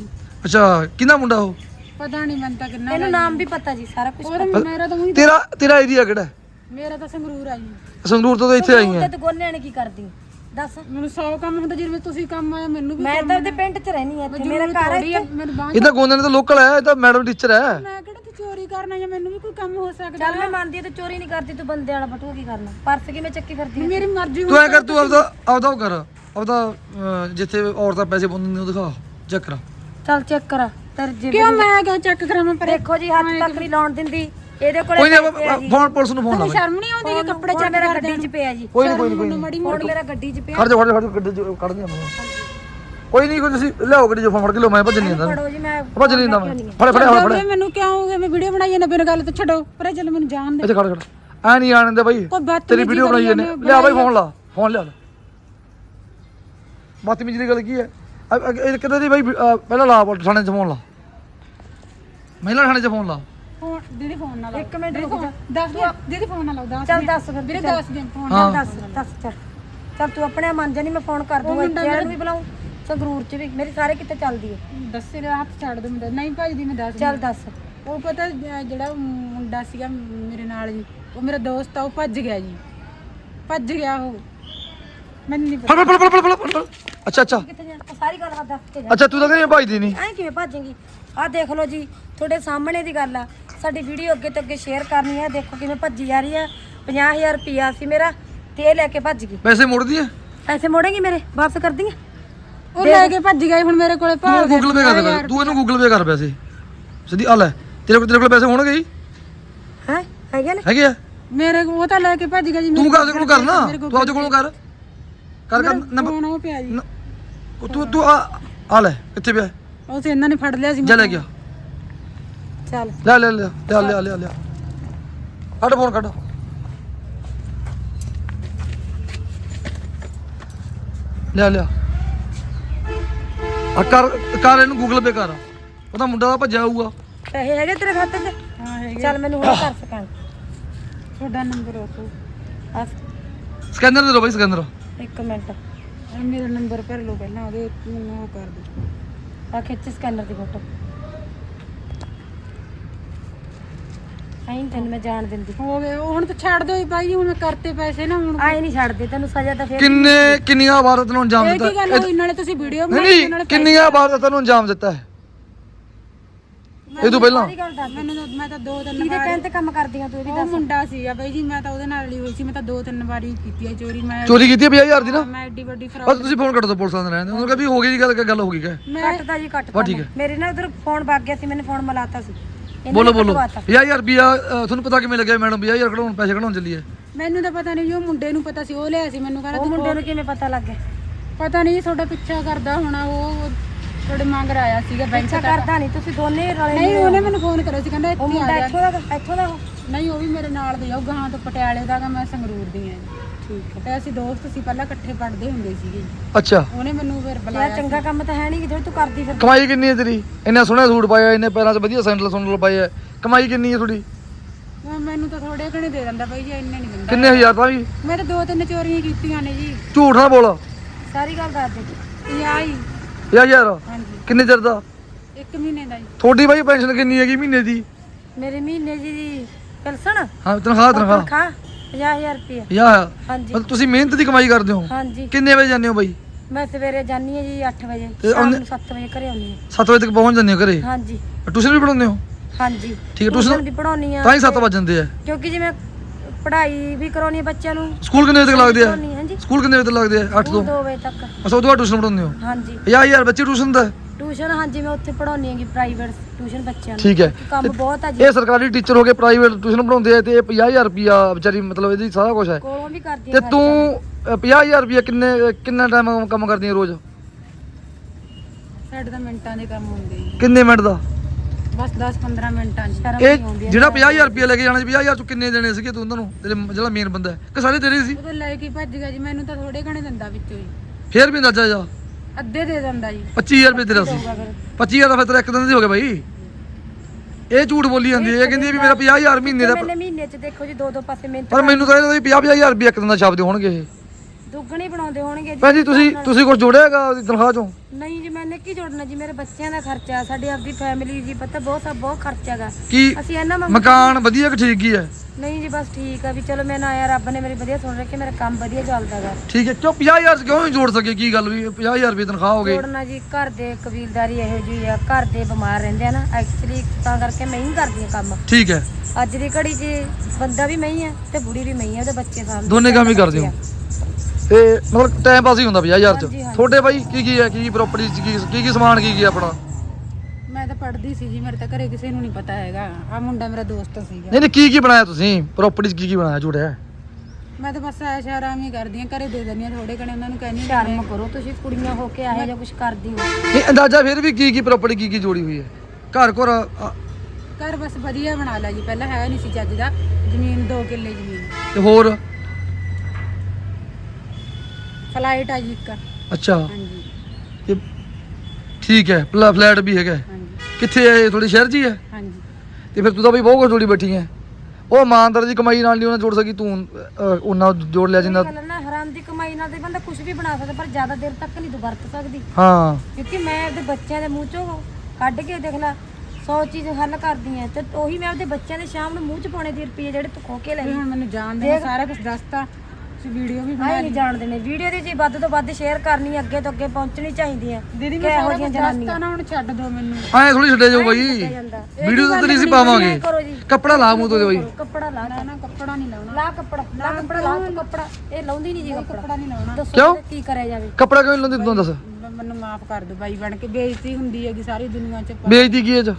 ਅੱਛਾ ਕਿਹਦਾ ਮੁੰਡਾ ਉਹ? ਪਤਾ ਨਹੀਂ ਮੈਨੂੰ ਤਾਂ ਕਿੰਨਾ ਇਹਨੂੰ ਨਾਮ ਵੀ ਪਤਾ ਜੀ ਸਾਰਾ ਕੁਝ ਉਹਦਾ ਮੇਰਾ ਤਾਂ ਉਹੀ ਤੇਰਾ ਤੇਰਾ ਏਰੀਆ ਕਿਹੜਾ ਹੈ? ਮੇਰਾ ਤਾਂ ਸੰਗਰੂਰ ਆ ਜੀ। ਸੰਗਰੂਰ ਤੋਂ ਤਾਂ ਇੱਥੇ ਆਈ ਹੈ। ਤੇ ਗੋਨੇ ਨੇ ਕੀ ਕਰਦੀ? ਦੱਸ। ਮੈਨੂੰ 100 ਕੰਮ ਹੁੰਦਾ ਜਿਵੇਂ ਤੁਸੀਂ ਕੰਮ ਆਇਆ ਮੈਨੂੰ ਵੀ ਮੈਂ ਤਾਂ ਉਹਦੇ ਪਿੰਡ 'ਚ ਰਹਿਣੀ ਆ ਇੱਥੇ ਮੇਰਾ ਘਰ ਹੈ ਆ ਮੈਨੂੰ ਬਾਂਹ ਇਹ ਤਾਂ ਗੋਂਦੇ ਨੇ ਤਾਂ ਲੋਕਲ ਹੈ ਇਹ ਤਾਂ ਮੈਡਮ ਟੀਚਰ ਹੈ। ਮੈਂ ਕਿਹੜਾ ਚੋਰੀ ਕਰਨਾ ਜਾਂ ਮੈਨੂੰ ਵੀ ਕੋਈ ਕੰਮ ਹੋ ਸਕਦਾ ਚੱਲ ਮੈਂ ਮੰਨਦੀ ਆ ਤੂੰ ਚੋਰੀ ਨਹੀਂ ਕਰਦੀ ਤੂੰ ਬੰਦੇ ਵਾਲਾ ਬਟੂਆ ਕੀ ਕਰਨਾ? ਪਰਸ ਕਿਵੇਂ ਚੱਕੀ ਫਿਰਦੀ ਆ? ਮੇਰੀ ਮਰਜ਼ੀ ਤੂੰ ਐ ਕਰ ਤੂੰ ਆਪਦਾ ਆਪਦਾ ਉਹ ਕਰ ਆਪਦਾ ਅਹ, ਜਿੱਥੇ ਔਰਤਾਂ ਪੈਸੇ ਪਾਉਂਦੇ ਨੇ ਉਹ ਦਿਖਾ ਚੈੱਕ ਕਰ। ਚੱਲ ਚੈੱਕ ਕਰਾ ਤੇਰੇ ਜੇਬ ਕਿਉਂ ਮੈਂ ਕਿਉਂ ਚੈੱਕ ਕਰਾਵਾਂ ਪਰ? ਦੇਖੋ ਜੀ ਹੱਥ ਤੱਕ ਨਹੀਂ ਲਾਉਣ ਦਿੰਦੀ। ਇਹਦੇ ਕੋਲੇ ਕੋਈ ਨਹੀਂ ਫੋਨ ਪੁਲਿਸ ਨੂੰ ਫੋਨ ਲਾ ਬਈ। ਸ਼ਰਮ ਨਹੀਂ ਆਉਂਦੀ ਕਿ ਕੱਪੜੇ ਹੁਣ ਮੇਰਾ ਗੱਡੀ 'ਚ ਪਿਆ ਜੀ। ਕੋਈ ਨਹੀਂ ਕੋਈ ਨਹੀਂ ਕੋਈ ਨਹੀਂ ਮੜੀ ਹੁਣ ਮੇਰਾ ਗੱਡੀ 'ਚ ਪਿਆ। ਖੜ ਜਾ ਖੜ ਜਾ ਖੜ ਜਾ ਗੱਡੀ ਚ ਕੱਢ ਦਿਆਂ ਮੈਂ। ਕੋਈ ਨਹੀਂ ਕੋਈ ਤੁਸੀਂ ਲਿਆਓ ਗੱਡੀ ਜੋ ਫੜ ਕੇ ਲਿਓ ਮੈਂ ਭੱਜ ਨਹੀਂ ਜਾਂਦਾ ਫੜੋ ਜੀ ਮੈਂ ਭੱਜ ਨਹੀਂ ਜਾਂਦਾ ਮੈਂ। ਫੜ ਫੜ ਫੜ ਛੱਡੋ ਮੈਨੂੰ ਕਿਉਂ ਮੈਂ ਵੀਡੀਓ ਬਣਾਈ ਜਾਂਦਾ ਬਿਨ ਗੱਲ ਤੋਂ ਛੱਡੋ। ਪਰ ਚੱਲ ਮੈਨੂੰ ਜਾਣ ਦੇ। ਇੱਥੇ ਖੜ ਖੜ। ਐ ਨਹੀਂ ਆਣ ਦਿੰਦੇ ਬਾਈ। ਕੋਈ ਬਾਤ ਤੇਰੀ ਵੀਡੀਓ ਬਣਾਈ ਜਾਂਦੇ। ਲਿਆ ਬਾਈ ਫੋਨ ਲਾ। ਫੋਨ ਲਿਆ ਬਦਤਮੀਜ਼ੀ ਦੀ ਗੱਲ ਕੀ ਹੈ? ਇਹ ਕਿਤੇ ਦੀ ਬਾਈ ਪਹਿਲਾਂ ਲਾ ਬੋਲ ਥਾਣੇ 'ਚ ਫੋਨ ਲਾ। ਮਹਿਲਾ ਥਾਣੇ 'ਚ ਫੋਨ ਲਾ। ਫੋਨ ਦੀਦੀ ਫੋਨ ਨਾਲ ਇੱਕ ਮਿੰਟ ਰੁਕ ਜਾ। ਦੱਸ ਦੀਦੀ ਫੋਨ ਨਾਲ ਦੱਸ ਚੱਲ ਦੱਸ ਫਿਰ ਵੀਰੇ ਦੱਸ ਦੇ ਫੋਨ। ਚੱਲ ਦੱਸ ਦੱਸ ਚੱਲ ਚੱਲ ਤੂੰ ਆਪਣੇ ਆਪ ਮੰਨ ਜਾ ਨਹੀਂ ਮੈਂ ਫੋਨ ਕਰ ਦੂੰਗਾ ਇੱਥੇ ਵਾਲਿਆਂ ਨੂੰ ਵੀ ਬੁਲਾਉਂ ਸੰਗਰੂਰ 'ਚ ਵੀ ਮੇਰੀ ਸਾਰੇ ਕਿਤੇ ਚੱਲਦੀ ਹੈ। ਦੱਸੇ ਦੇ ਹੱਥ ਛੱਡ ਦੋ ਮੈਨੂੰ ਨਹੀਂ ਦੀ ਮੈਂ ਦੱਸ ਚੱਲ ਦੱਸ। ਉਹ ਪਤਾ ਜ- ਜਿਹੜਾ ਮੁੰਡਾ ਸੀਗਾ ਮੇਰੇ ਨਾਲ ਜੀ ਉਹ ਮੇਰਾ ਦੋਸਤ ਆ ਉਹ ਭੱਜ ਗਿਆ ਜੀ। ਭੱਜ ਗਿਆ ਉਹ। ਮੈਨੂੰ ਨਹੀਂ ਪਤਾ ਫੜ ਫੜ ਫੜ ਫੜ ਫੜ ਫੜ ਫੜ। ਅੱਛਾ ਅੱਛਾ। ਕਿੱਥੇ ਉਹ ਸਾਰੀ ਗੱਲ ਦੱਸ ਕੇ ਜਾ। ਅੱਛਾ ਤੂੰ ਤਾਂ ਕਹਿੰਦੀ ਭਜਦੀ ਨਹੀਂ ਐਂ ਕਿਵੇਂ ਭੱਜੇਗੀ? ਆਹ ਦੇਖ ਲਓ ਜੀ ਤੁਹਾਡੇ ਸਾਹਮਣੇ ਦੀ ਗੱਲ ਆ। ਸਾਡੀ ਵੀਡੀਓ ਅੱਗੇ ਤੋਂ ਅੱਗੇ ਸ਼ੇਅਰ ਕਰਨੀ ਹੈ ਦੇਖੋ ਕਿਵੇਂ ਭੱਜੀ ਜਾ ਰਹੀ ਹੈ 50000 ਰੁਪਿਆ ਸੀ ਮੇਰਾ ਤੇ ਇਹ ਲੈ ਕੇ ਭੱਜ ਗਈ। ਪੈਸੇ ਮੋੜਦੀ ਹੈ ਪੈਸੇ ਮੋੜੇਗੀ ਮੇਰੇ? ਵਾਪਸ ਕਰ ਦਿੰਗੇ ਉਹ ਲੈ ਕੇ ਭੱਜ ਗਈ ਹੁਣ ਮੇਰੇ ਕੋਲੇ ਤੂੰ ਭਾਲ ਗੂਗਲ ਪੇ ਕਰ ਦੇ ਪੈਸੇ। ਤੂੰ ਇਹਨੂੰ ਗੂਗਲ ਪੇ ਕਰ ਪੈਸੇ ਸਿੱਧੀ ਆ ਲੈ ਤੇਰੇ ਕੋਲ ਤੇਰੇ ਕੋਲ ਪੈਸੇ ਹੋਣਗੇ ਹੀ ਹੈ? ਹੈਗੇ ਨੇ? ਹੈਗੇ ਆ? ਮੇਰੇ ਕੋਲ ਉਹ ਤਾਂ ਲੈ ਕੇ ਭੱਜ ਗਿਆ ਜੀ ਤੂੰ ਕਾਹਦੇ ਕੋਲ ਕਰਨਾ? ਤੂੰ ਆਪਦੇ ਕੋਲੋਂ ਕਰ। ਕਰ ਕਰ ਨੰਬਰ ਫੋਨ ਉਹ ਪਿਆ ਜੀ। ਨ- ਉਹ ਤੂੰ ਤੂੰ ਆ ਆ ਲੈ ਇੱਥੇ ਪਿਆ। ਉਹ ਤੇ ਇਹਨਾਂ ਨੇ ਫੜ ਲਿਆ ਸੀ ਜਾ ਲੈ ਗਿਆ ਚੱਲ। ਲੈ ਲੈ ਲੈ ਲੈ ਲੈ ਲੈ ਲੈ ਕੱਢ ਫੋਨ ਕੱਢ। ਲੈ ਲਿਆ। ਆ ਕਰ ਕਰ ਇਹਨੂੰ ਗੂਗਲ ਪੇ ਕਰ। ਉਹਦਾ ਮੁੰਡਾ ਦਾ ਭੱਜਿਆ ਹੋਊਗਾ। ਪੈਸੇ ਹੈਗੇ ਤੇਰੇ ਖਾਤੇ 'ਚ? ਹਾਂ ਹੈਗੇ। ਚੱਲ ਮੈਨੂੰ ਹੁਣ ਕਰ ਸਕਾਂ ਤੁਹਾਡਾ ਨੰਬਰ ਉਹ ਤੋਂ। ਆ ਸਕੈਨਰ ਦੇ ਦੋ ਬਾਈ ਸਕੈਨਰ। ਇੱਕ ਮਿੰਟ। ਮੇਰਾ ਨੰਬਰ ਭਰ ਲਓ ਪਹਿਲਾਂ ਉਹਦੇ ਮੈਨੂੰ ਉਹ ਕਰ ਦਿਓ। ਆ ਖਿੱਚ ਸਕੈਨਰ ਦੀ ਫੋਟੋ। ਐਂ ਤੈਨੂੰ ਮੈਂ ਜਾਣ ਦਿੰਦੀ। ਹੋ ਗਏ ਉਹ ਹੁਣ ਤਾਂ ਛੱਡ ਦਿਓ ਜੀ ਬਾਈ ਜੀ ਹੁਣ ਮੈਂ ਕਰਤੇ ਪੈਸੇ ਨਾ ਹੁਣ। ਆਏ ਨਹੀਂ ਛੱਡਦੇ ਤੈਨੂੰ ਸਜ਼ਾ ਤਾਂ ਫੇਰ ਕਿੰਨੇ ਕਿੰਨੀਆਂ ਵਾਰ ਤੈਨੂੰ ਅੰਜਾਮ ਇਹ ਦਿੱਤਾ? ਕੀ ਗੱਲ ਹੋਈ? ਨਾਲੇ ਤੁਸੀਂ ਵੀਡੀਓ ਨਹੀਂ ਬਣਾਈ ਨਹੀਂ ਨਾਲੇ ਕਿੰਨੀਆਂ ਵਾਰ ਤੈਨੂੰ ਅੰਜਾਮ ਦਿੱਤਾ ਹੈ? ਇਹ ਤੋਂ ਪਹਿਲਾਂ। ਸਾਰੀ ਗੱਲ ਦੱਸ ਮੈਨੂੰ ਤਾਂ ਮੈਂ ਤਾਂ ਦੋ ਤਿੰਨ ਕਿਹਦੇ ਕਹਿਣ ਤੇ ਕੰਮ ਕਰਦੀਆਂ ਤੂੰ ਇਹ ਵੀ ਉਹ ਮੁੰਡਾ ਸੀ ਆ ਬਾਈ ਜੀ ਮੈਂ ਤਾਂ ਉਹਦੇ ਨਾਲ ਹੀ ਹੋਈ ਸੀ ਮੈਂ ਤਾਂ ਦੋ ਤਿੰਨ ਵਾਰੀ ਕੀਤੀ ਹੈ ਚੋਰੀ ਮੈਂ ਚੋਰੀ ਕੀਤੀ ਹੈ 20000 ਦੀ ਨਾ? ਮੈਂ ਐਡੀ ਵੱਡੀ ਫਰਾਡ ਬਸ ਤੁਸੀਂ ਫੋਨ ਕੱਟ ਦੋ ਪੁਲਿਸ ਵਾਲਿਆਂ ਨੂੰ ਰਹਿਣ ਦਿਓ। ਉਹਨਾਂ ਕਹਾਂ ਵੀ ਹੋ ਗਈ ਜੀ ਗੱਲ ਗੱਲ ਹੋ ਗਈ ਕਹੇ। ਕੱਟਦਾ ਜੀ ਕੱਟਦਾ ਬਸ ਠੀਕ ਹੈ। ਮੇਰੇ ਨਾਲ ਉਧਰ ਫੋਨ ਵੱਗ ਗਿਆ ਸੀ ਮੈਨੂੰ ਫੋਨ ਮਿਲਾਤਾ ਸੀ। ਬੋਲੋ ਬੋਲੋ। ਕਟਵਾਤਾ। 20000 ਰੁਪਿਆ ਤੁਹਾਨੂੰ ਪਤਾ ਕਿਵੇਂ ਲੱਗਿਆ ਮੈਡਮ? 20000 ਕਢਾਉਣ ਪੈਸੇ ਕਢਾਉਣ ਚੱਲੀ ਹੈ ਮੈਨੂੰ ਤਾਂ ਪਤਾ ਨਹੀਂ ਜੀ ਉਹ ਮੁੰਡੇ ਨੂੰ ਪਤਾ ਸੀ ਉਹ ਲਿਆ ਸੀ ਮੈਨੂੰ ਕਹਿੰਦਾ ਉਹ ਤੂੰ ਮੁੰਡੇ ਨੂੰ ਕਿਵੇਂ ਪਤਾ ਲੱਗ ਗਿਆ? ਪਤਾ ਨਹੀਂ ਤੁਹਾਡਾ ਪਿੱਛਾ ਕਰਦਾ ਹੋਣਾ ਉਹ ਤੁਹਾਡੇ ਮੰਗ ਆਇਆ ਸੀਗਾ ਬੈਂਕ ਅੱਛਾ ਕਰਦਾ ਨਹੀਂ ਤੁਸੀਂ ਦੋਨੇ ਰਲੇ ਨਹੀਂ ਉਹਨੇ ਮੈਨੂੰ ਫੋਨ ਕਰਿਆ ਸੀ ਕਹਿੰਦਾ ਇੱਥੇ ਆ ਜਾ। ਇੱਥੋਂ ਦਾ ਇੱਥੋਂ ਦਾ? ਨਹੀਂ ਉਹ ਵੀ ਮੇਰੇ ਨਾਲ ਦੇ ਜਾਊ ਗਾਂ ਤੋਂ ਪਟਿਆਲੇ ਦਾ ਮੈਂ ਸੰਗਰੂਰ ਦੀ ਹਾਂ ਠੀਕ ਹੈ। ਤੇ ਅਸੀਂ ਦੋਸਤ ਸੀ ਪਹਿਲਾਂ ਇਕੱਠੇ ਪੜ੍ਹਦੇ ਹੁੰਦੇ ਸੀਗੇ। ਅੱਛਾ। ਉਹਨੇ ਮੈਨੂੰ ਫਿਰ ਯਾਰ ਬੁਲਾਇਆ ਚੰਗਾ ਕੰਮ ਤਾਂ ਹੈ ਨਹੀਂ ਕਿ ਜਿਹੜਾ ਤੂੰ ਕਰਦੀ ਫਿਰ ਕਮਾਈ ਕਿੰਨੀ ਹੈ ਤੇਰੀ? ਇੰਨਾ ਸੋਹਣਾ ਸੂਟ ਪਾਇਆ ਇੰਨੇ ਪੈਰਾਂ 'ਚ ਵਧੀਆ ਸੈਂਡਲ ਸੁੰਡਲ ਪਾਏ ਆ। ਕਮਾਈ ਕਿੰਨੀ ਹੈ ਤੁਹਾਡੀ? ਮੈਂ- ਮੈਨੂੰ ਤਾਂ ਥੋੜੇ ਘਣੇ ਦੇ ਦਿੰਦਾ ਬਾਈ ਜੀ ਇੰਨੇ ਨਹੀਂ ਦਿੰਦਾ। ਕਿੰਨੇ ਹਜ਼ਾਰ ਤਾਂ ਵੀ? ਮੈਂ ਤਾਂ ਦੋ ਤਿੰਨ ਚੋਰੀਆਂ ਕੀਤੀਆਂ ਨੇ ਜੀ। ਝੂਠ ਨਾ ਬੋਲ। ਸਾਰੀ ਗੱਲ ਦੱਸ ਦੇ। ਪੰਜਾਹ ਹੀ। 20000 ਹਾਂਜੀ। ਕਿੰਨੇ ਚਿਰ ਦਾ? ਇੱਕ ਮਹੀਨੇ ਦਾ ਜੀ। ਤੁਹਾਡੀ ਬਾਈ ਪੈਨਸ਼ਨ ਕਿੰਨੀ ਹੈਗੀ ਮਹੀਨੇ ਦੀ? ਮੇਰੇ ਮਹੀਨੇ ਜੀ ਦੀ ਪੈਨਸ਼ਨ? ਹਾਂ ਤਨਖਾਹ ਤਨਖਾਹ। ਤਨਖਾਹ। 50000 ਰੁਪਏ 50000 ਹਾਂਜੀ। ਮਤਲਬ ਤੁਸੀਂ ਮਿਹਨਤ ਦੀ ਕਮਾਈ ਕਰਦੇ ਹੋ? ਹਾਂਜੀ। ਕਿੰਨੇ ਵਜੇ ਜਾਂਦੇ ਹੋ ਬਾਈ? ਮੈਂ ਸਵੇਰੇ ਜਾਨੀ ਹਾਂ ਜੀ 8 ਵਜੇ ਤੇ ਸ਼ਾਮ ਉਹਨੇ- ਨੂੰ 7 ਵਜੇ ਘਰੇ ਆਉਂਦੀ ਹਾਂ। 7 ਵਜੇ ਤੱਕ ਪਹੁੰਚ ਜਾਂਦੇ ਹੋ ਘਰੇ? ਹਾਂਜੀ। ਟਿਊਸ਼ਨ ਵੀ ਪੜਾਉਂਦੇ ਹੋ? ਹਾਂਜੀ। ਠੀਕ ਹੈ, ਟਿਊਸ਼ਨ ਟਿਊਸ਼ਨ ਵੀ ਪੜਾਉਣੀ ਆ ਤਾਂ ਹੀ 7 ਵਜ ਜਾਂਦੇ ਆ। ਕਿਉਂਕਿ ਜਿਵੇਂ ਪੜ੍ਹਾਈ ਵੀ ਕਰਾਉਣੀ ਆ ਬੱਚਿਆਂ ਨੂੰ। ਸਕੂਲ ਕਿੰਨੇ ਵਜੇ ਤੱਕ ਲੱਗਦੇ ਆ, ਹਾਂਜੀ। ਸਕੂਲ ਕਿੰਨੇ ਵਜੇ ਤੱਕ ਲੱਗਦੇ ਆ? 8 ਤੋਂ? 2 ਵਜੇ ਤੱਕ। ਅੱਛਾ ਉਦੋਂ ਬਾਅਦ ਟਿਊਸ਼ਨ ਪੜਾਉਂਦੇ ਹੋ? ਹਾਂਜੀ। 50000 ਬੱਚੇ ਟਿਊਸ਼ਨ ਦਾ? ਟਿਊਸ਼ਨ ਹਾਂਜੀ ਮੈਂ ਉੱਥੇ ਪੜਾਉਣੀ ਹੈਗੀ ਪ੍ਰਾਈਵੇਟ ਟਿਊਸ਼ਨ ਬੱਚਿਆਂ ਨੂੰ। ਠੀਕ ਹੈ। ਕੰਮ ਬਹੁਤ ਆ ਜੀ। ਇਹ ਸਰਕਾਰੀ ਟੀਚਰ ਹੋ ਕੇ ਪ੍ਰਾਈਵੇਟ ਟਿਊਸ਼ਨ ਪੜਾਉਂਦੇ ਆ ਤੇ ਇਹ 50000 ਰੁਪਿਆ ਵਿਚਾਰੀ ਮਤਲਬ ਇਹਦੀ ਸਾਰਾ ਕੁਝ ਹੈ। ਕੋਲੋਂ ਵੀ ਕਰਦੀ ਤੇ ਤੂੰ ਅ, 50000 ਰੁਪਿਆ ਕਿੰਨੇ ਕਿੰਨਾ ਟਾਈਮ ਕੰਮ ਕਰਦੀ ਹੈ ਰੋਜ਼? ਸਾਡੇ ਤਾਂ ਮਿੰਟਾਂ ਦੇ ਕੰਮ ਹੁੰਦੇ ਜੀ ਕਿੰਨੇ ਮਿੰਟ ਦਾ? ਬਸ 10 15 ਮਿੰਟਾਂ 'ਚ ਸ਼ਰਮ ਇਹ ਨਹੀਂ ਆਉਂਦੀ ਜਿਹੜਾ 50000 ਰੁਪਿਆ ਲੈ ਕੇ ਜਾਣਾ ਸੀ 50000 ਚ ਕਿੰਨੇ ਦੇਣੇ ਸੀਗੇ ਤੂੰ ਉਹਨਾਂ ਨੂੰ? ਤੇਰੇ ਜਿਹੜਾ ਮੇਨ ਬੰਦਾ ਹੈ। ਕਿ ਸਾਰੇ ਤੇਰੇ ਸੀ? ਉਹ ਤਾਂ ਲੈ ਕੇ ਭੱਜ ਗਿਆ ਜੀ ਮੈਨੂੰ ਤਾਂ ਥੋੜੇ ਘਣੇ ਦਿੰਦਾ ਵਿੱਚੋਂ ਜੀ ਫੇਰ ਵੀ ਅੰਦਾਜ਼ਾ ਜਾ। ਅੱਧੇ ਦੇ ਦਿੰਦਾ ਜੀ। 25000 ਰੁਪਏ ਤੇਰਾ ਸੀ 25000 ਦਾ ਫਿਰ ਤੇਰਾ ਇੱਕ ਦਿਨ ਦੀ ਹੋ ਗਿਆ ਬਾਈ। ਇਹ ਝੂਠ ਬੋਲੀ ਜਾਂਦੀ ਹੈ। ਇਹ ਕਹਿੰਦੀ ਹੈ ਵੀ ਮੇਰਾ 50000 ਮਹੀਨੇ ਦਾ ਮੈਨੇ ਮਹੀਨੇ ਚ ਦੇਖੋ ਜੀ ਦੋ ਦੋ ਪਾਸੇ ਮਿਹਨਤ ਪਰ ਮੈਨੂੰ ਤਾਂ ਇਹਦਾ 50 50000 ਰੁਪਏ ਇੱਕ ਦਿਨ ਦਾ ਛਾਪਦੇ ਹੋਣਗੇ ਇਹ। ਦੁੱਗਣੀ ਬਣਾਉਂਦੇ ਹੋਣਗੇ ਜੀ। ਭੈਣ ਜੀ ਤੁਸੀਂ ਤੁਸੀਂ ਕੁਝ ਜੋੜਿਆਗਾ ਉਹਦੀ ਤਨਖਾਹ ਚੋਂ? ਨਹੀਂ ਜੀ ਮੈਨੇ ਕੀ ਜੋੜਨਾ ਜੀ ਮੇਰੇ ਬੱਚਿਆਂ ਦਾ ਖਰਚਾ ਸਾਡੀ ਆਪਦੀ ਫੈਮਿਲੀ ਜੀ ਪਤਾ ਬਹੁਤ ਸਭ ਬਹੁਤ ਖਰਚਾਗਾ ਕੀ ਅਸੀਂ ਇਹਨਾਂ ਮੰਗ ਮਕਾਨ ਵਧੀਆ ਕਿ ਠੀਕ ਹੀ ਹੈ? ਨਹੀਂ ਜੀ ਬਸ ਠੀਕ ਆ ਵੀ ਚਲੋ ਮੈਂ ਨਾ ਆਇਆ ਰੱਬ ਨੇ ਮੇਰੀ ਵਧੀਆ ਸੁਣ ਰੱਖੀ ਮੇਰਾ ਕੰਮ ਵਧੀਆ ਚੱਲਦਾਗਾ ਠੀਕ ਹੈ ਕਿਉਂ 50000 ਚ ਕਿਉਂ ਨਹੀਂ ਜੋੜ ਸਕੇ ਕੀ ਗੱਲ ਵੀ? 50000 ਰੁਪਏ ਤਨਖਾਹ ਹੋ ਗਈ। ਜੋੜਨਾ ਜੀ ਘਰ ਦੇ ਕਬੀਲਦਾਰੀ ਇਹੋ ਜਿਹੀ ਆ ਘਰ ਦੇ ਬਿਮਾਰ ਰਹਿੰਦੇ ਆ ਨਾ ਐਕਚੁਅਲੀ ਤਾਂ ਕਰਕੇ ਮੈਂ ਹੀ ਕਰਦੀ ਆ ਕੰਮ। ਠੀਕ ਹੈ। ਅੱਜ ਦੀ ਘੜੀ 'ਚ ਬੰਦਾ ਵੀ ਮੈਂ ਹੀ ਆ ਤੇ ਬੁੜੀ ਵੀ ਮੈਂ ਹੀ ਆ ਉਹਦੇ ਬੱਚੇ ਸਾਲ ਦੋਨੇ ਕੰਮ ਹੀ ਕਰਦੇ ਹੋ। ਤੇ ਮਤਲਬ ਟਾਈਮ ਪਾਸ ਹੀ ਹੁੰਦਾ 50000 ਚ। ਹਾਂਜੀ। ਤੁਹਾਡੇ ਬਾਈ ਕੀ ਕੀ ਹੈ ਕੀ ਕੀ ਪ੍ਰਾਪਰਟੀ ਚ ਕੀ ਕੀ ਕੀ ਸਮਾਨ ਕੀ ਕੀ ਹੈ ਆਪਣਾ? ਮੈਂ ਤਾਂ ਪੜ੍ਹਦੀ ਸੀ ਜੀ ਮੇਰੇ ਤਾਂ ਘਰੇ ਕਿਸੇ ਨੂੰ ਨਹੀਂ ਪਤਾ ਹੈਗਾ। ਆ ਮੁੰਡਾ ਮੇਰਾ ਦੋਸਤ ਸੀਗਾ। ਨਹੀਂ ਨਹੀਂ ਕੀ ਕੀ ਬਣਾਇਆ ਤੁਸੀਂ? ਪ੍ਰਾਪਰਟੀ ਚ ਕੀ ਕੀ ਬਣਾਇਆ ਝੂੜਿਆ ਮੈਂ ਤਾਂ ਬਸ ਐਸ਼ ਆਰਾਮ ਹੀ ਕਰਦੀ ਆ ਘਰੇ ਦੇ ਦਿੰਦੀ ਆ ਥੋੜੇ ਘਣੇ ਉਹਨਾਂ ਨੂੰ ਕਹਿੰਦੀ ਸ਼ਰਮ ਕਰੋ ਤੁਸੀਂ ਕੁੜੀਆਂ ਹੋ ਕੇ ਆਏ ਜਾਂ ਕੁਝ ਕਰਦੀ ਹੋ। ਨਹੀਂ ਅੰਦਾਜ਼ਾ ਫਿਰ ਵੀ ਕੀ ਕੀ ਪ੍ਰਾਪਰਟੀ ਕੀ ਕੀ ਜੋੜੀ ਹੋਈ ਹੈ? ਘਰ ਘਰ ਆ- ਘਰ ਬਸ ਵਧੀਆ ਬਣਾ ਲਿਆ ਜੀ ਪਹਿਲਾਂ ਹੈ ਨਹੀਂ ਸੀ ਚੱਜ ਦਾ। ਜ਼ਮੀਨ 2 ਕਿੱਲੇ ਜ਼ਮੀਨ। ਤੇ ਹੋਰ? ਫਲਾਈਟ ਆ ਜੀ ਇੱਕ। ਅੱਛਾ। ਹਾਂਜੀ। ਇਹ ਠੀਕ ਹੈ ਪਲਾ ਫਲੈਟ ਵੀ ਹੈਗਾ ਹਾਂਜੀ। ਕਿੱਥੇ ਹੈ ਇਹ? ਤੁਹਾਡੇ ਸ਼ਹਿਰ 'ਚ ਹੀ ਹੈ? ਹਾਂਜੀ। ਤੇ ਫਿਰ ਤੂੰ ਤਾਂ ਬਈ ਬਹੁਤ ਕੁਝ ਜੋੜੀ ਬੈਠੀ ਹੈ। ਉਹ ਇਮਾਨਦਾਰ ਦੀ ਕਮਾਈ ਨਾਲ ਨਹੀਂ ਉਹਨਾਂ ਜੋੜ ਸਕੀ ਤੂੰ ਅਹ, ਉਹਨਾਂ ਜੋੜ ਲਿਆ ਜਿੰਨਾ ਗੱਲ ਨਾ ਹਰਾਮ ਦੀ ਕਮਾਈ ਨਾਲ ਤੇ ਬੰਦਾ ਕੁਝ ਵੀ ਬਣਾ ਸਕਦਾ ਪਰ ਜ਼ਿਆਦਾ ਦੇਰ ਤੱਕ ਨਹੀਂ ਤੂੰ ਵਰਤ ਸਕਦੀ। ਹਾਂ। ਕਿਉਂਕਿ ਮੈਂ ਆਪਦੇ ਬੱਚਿਆਂ ਦੇ ਮੂੰਹ ਚੋਂ ਕੱਢ ਕੇ ਦੇਖ ਲੈ 100 ਚੀਜ਼ ਹੱਲ ਕਰਦੀ ਐ ਤੇ ਉਹੀ ਮੈਂ ਆਪਦੇ ਬੱਚਿਆਂ ਦੇ ਸ਼ਾਮ ਨੂੰ ਮੂੰਹ ਚ ਪਾਉਣੇ ਦੀ ਰੁਪਏ ਜਿਹੜੇ ਤੂੰ ਖੋ ਕੇ ਲੈ ਵੀ ਲਈ ਹੁਣ ਮੈਨੂੰ ਜਾਣ ਦੇ ਸਾਰਾ ਕੁਝ ਦੱਸਤਾ। ਤੁਸੀਂ ਵੀਡੀਓ ਵੀ ਬਣਾ ਨਹੀਂ ਜਾਣ ਦੇਣੇ ਵੀਡੀਓ ਦੀ ਜੀ ਵੱਧ ਤੋਂ ਵੱਧ ਸ਼ੇਅਰ ਕਰਨੀ ਅੱਗੇ ਤੋਂ ਅੱਗੇ ਪਹੁੰਚਣੀ ਚਾਹੀਦੀ ਹੈ ਦੀਦੀ ਮੈਂ ਸਾਰਾ ਕੁਝ ਦੱਸਤਾ ਨਾ ਹੁਣ ਛੱਡ ਦਿਓ ਮੈਨੂੰ। ਐ ਥੋੜੀ ਛੱਡੇ ਜਾਓ ਬਾਈ। ਵੀਡੀਓ ਤਾਂ ਅਸੀਂ ਪਾਵਾਂਗੇ। ਕਰੋ ਜੀ। ਕੱਪੜਾ ਲਾ ਮੂੰਹ ਤੋਂ ਬਾਈ। ਕੱਪੜਾ ਲਾ ਨਾ ਨਾ ਕੱਪੜਾ ਨਹੀਂ ਲਾਉਣਾ। ਲਾ ਕੱਪੜਾ ਲਾ ਕੱਪੜਾ ਲਾ ਤੂੰ ਕੱਪੜਾ। ਇਹ ਲਾਉਂਦੀ ਨਹੀਂ ਜੀ ਕੱਪੜਾ। ਨਹੀਂ ਲਾਉਣਾ। ਦੱਸੋ ਕੀ ਕਰਿਆ ਜਾਵੇ? ਕੱਪੜਾ ਕਿਉਂ ਲਾਉਂਦੀ? ਤੂੰ ਦੱਸ। ਮੈਨੂੰ ਮਾਫ ਕਰ ਦਿਓ ਬਾਈ ਬਣ ਕੇ ਬੇਇੱਜ਼ਤੀ ਹੁੰਦੀ ਹੈਗੀ ਸਾਰੀ ਦੁਨੀਆ 'ਚ। ਵੇਚਦੀ ਕੀ ਇਹ ਚ?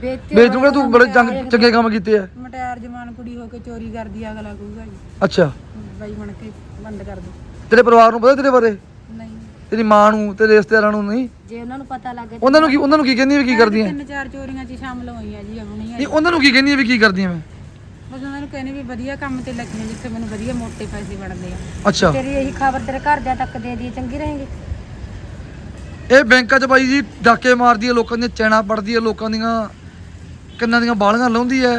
ਬੇਇੱਜ਼ਤੀ ਤੂੰ ਬੜੇ ਚੰਗ- ਕੰਮ ਕੀਤੇ ਆ। ਮਟਿਆਰ ਜਵਾਨ ਕੁੜੀ ਹੋ ਕੇ ਚੋਰੀ ਕਰਦੀ ਆ, ਅਗਲਾ ਕਹੂਗਾ ਜੀ। ਅੱਛਾ। ਬਾਈ ਬਣ ਕੇ ਬੰਦ ਕਰ ਦਿਓ ਤੇਰੇ ਪਰਿਵਾਰ ਨੂੰ ਪਤਾ ਤੇਰੇ ਬਾਰੇ? ਨਹੀਂ। ਤੇਰੀ ਮਾਂ ਨੂੰ ਤੇਰੇ ਰਿਸ਼ਤੇਦਾਰਾਂ ਨੂੰ ਨਹੀਂ? ਜੇ ਉਹਨਾਂ ਨੂੰ ਪਤਾ ਲੱਗ ਗਿਆ ਉਹਨਾਂ ਨੂੰ ਕੀ ਉਹਨਾਂ ਨੂੰ ਕੀ ਕਹਿੰਦੀ ਵੀ ਕੀ ਕਰਦੀਆਂ? ਤਿੰਨ ਚਾਰ ਚੋਰੀਆਂ 'ਚ ਸ਼ਾਮਲ ਹੋਈਆਂ ਜੀ ਆਪਣੀਆਂ ਨਹੀਂ ਉਹਨਾਂ ਨੂੰ ਕੀ ਕਹਿੰਦੀ ਵੀ ਕੀ ਕਰਦੀਆਂ ਮੈਂ? ਬਸ ਉਹਨਾਂ ਨੂੰ ਕਹਿੰਦੇ ਵੀ ਵਧੀਆ ਕੰਮ ਤੇ ਲੱਗੀਆਂ ਜਿੱਥੇ ਮੈਨੂੰ ਵਧੀਆ ਮੋਟੇ ਪੈਸੇ ਬਣਦੇ ਆ। ਅੱਛਾ। ਤੇਰੀ ਇਹੀ ਖਬਰ ਤੇਰੇ ਘਰਦਿਆਂ ਤੱਕ ਦੇ ਦੀ ਚੰਗੀ ਰਹੇਗੀ? ਇਹ ਬੈਂਕਾਂ 'ਚ ਬਾਈ ਜੀ ਡਾਕੇ ਮਾਰਦੀ ਹੈ ਲੋਕਾਂ ਦੀਆਂ ਚੈਨਾ ਪੜਦੀ ਹੈ ਲੋਕਾਂ ਦੀਆਂ ਕੰਨਾਂ ਦੀਆਂ ਬਾਲੀਆਂ ਲਾਉਂਦੀ ਹੈ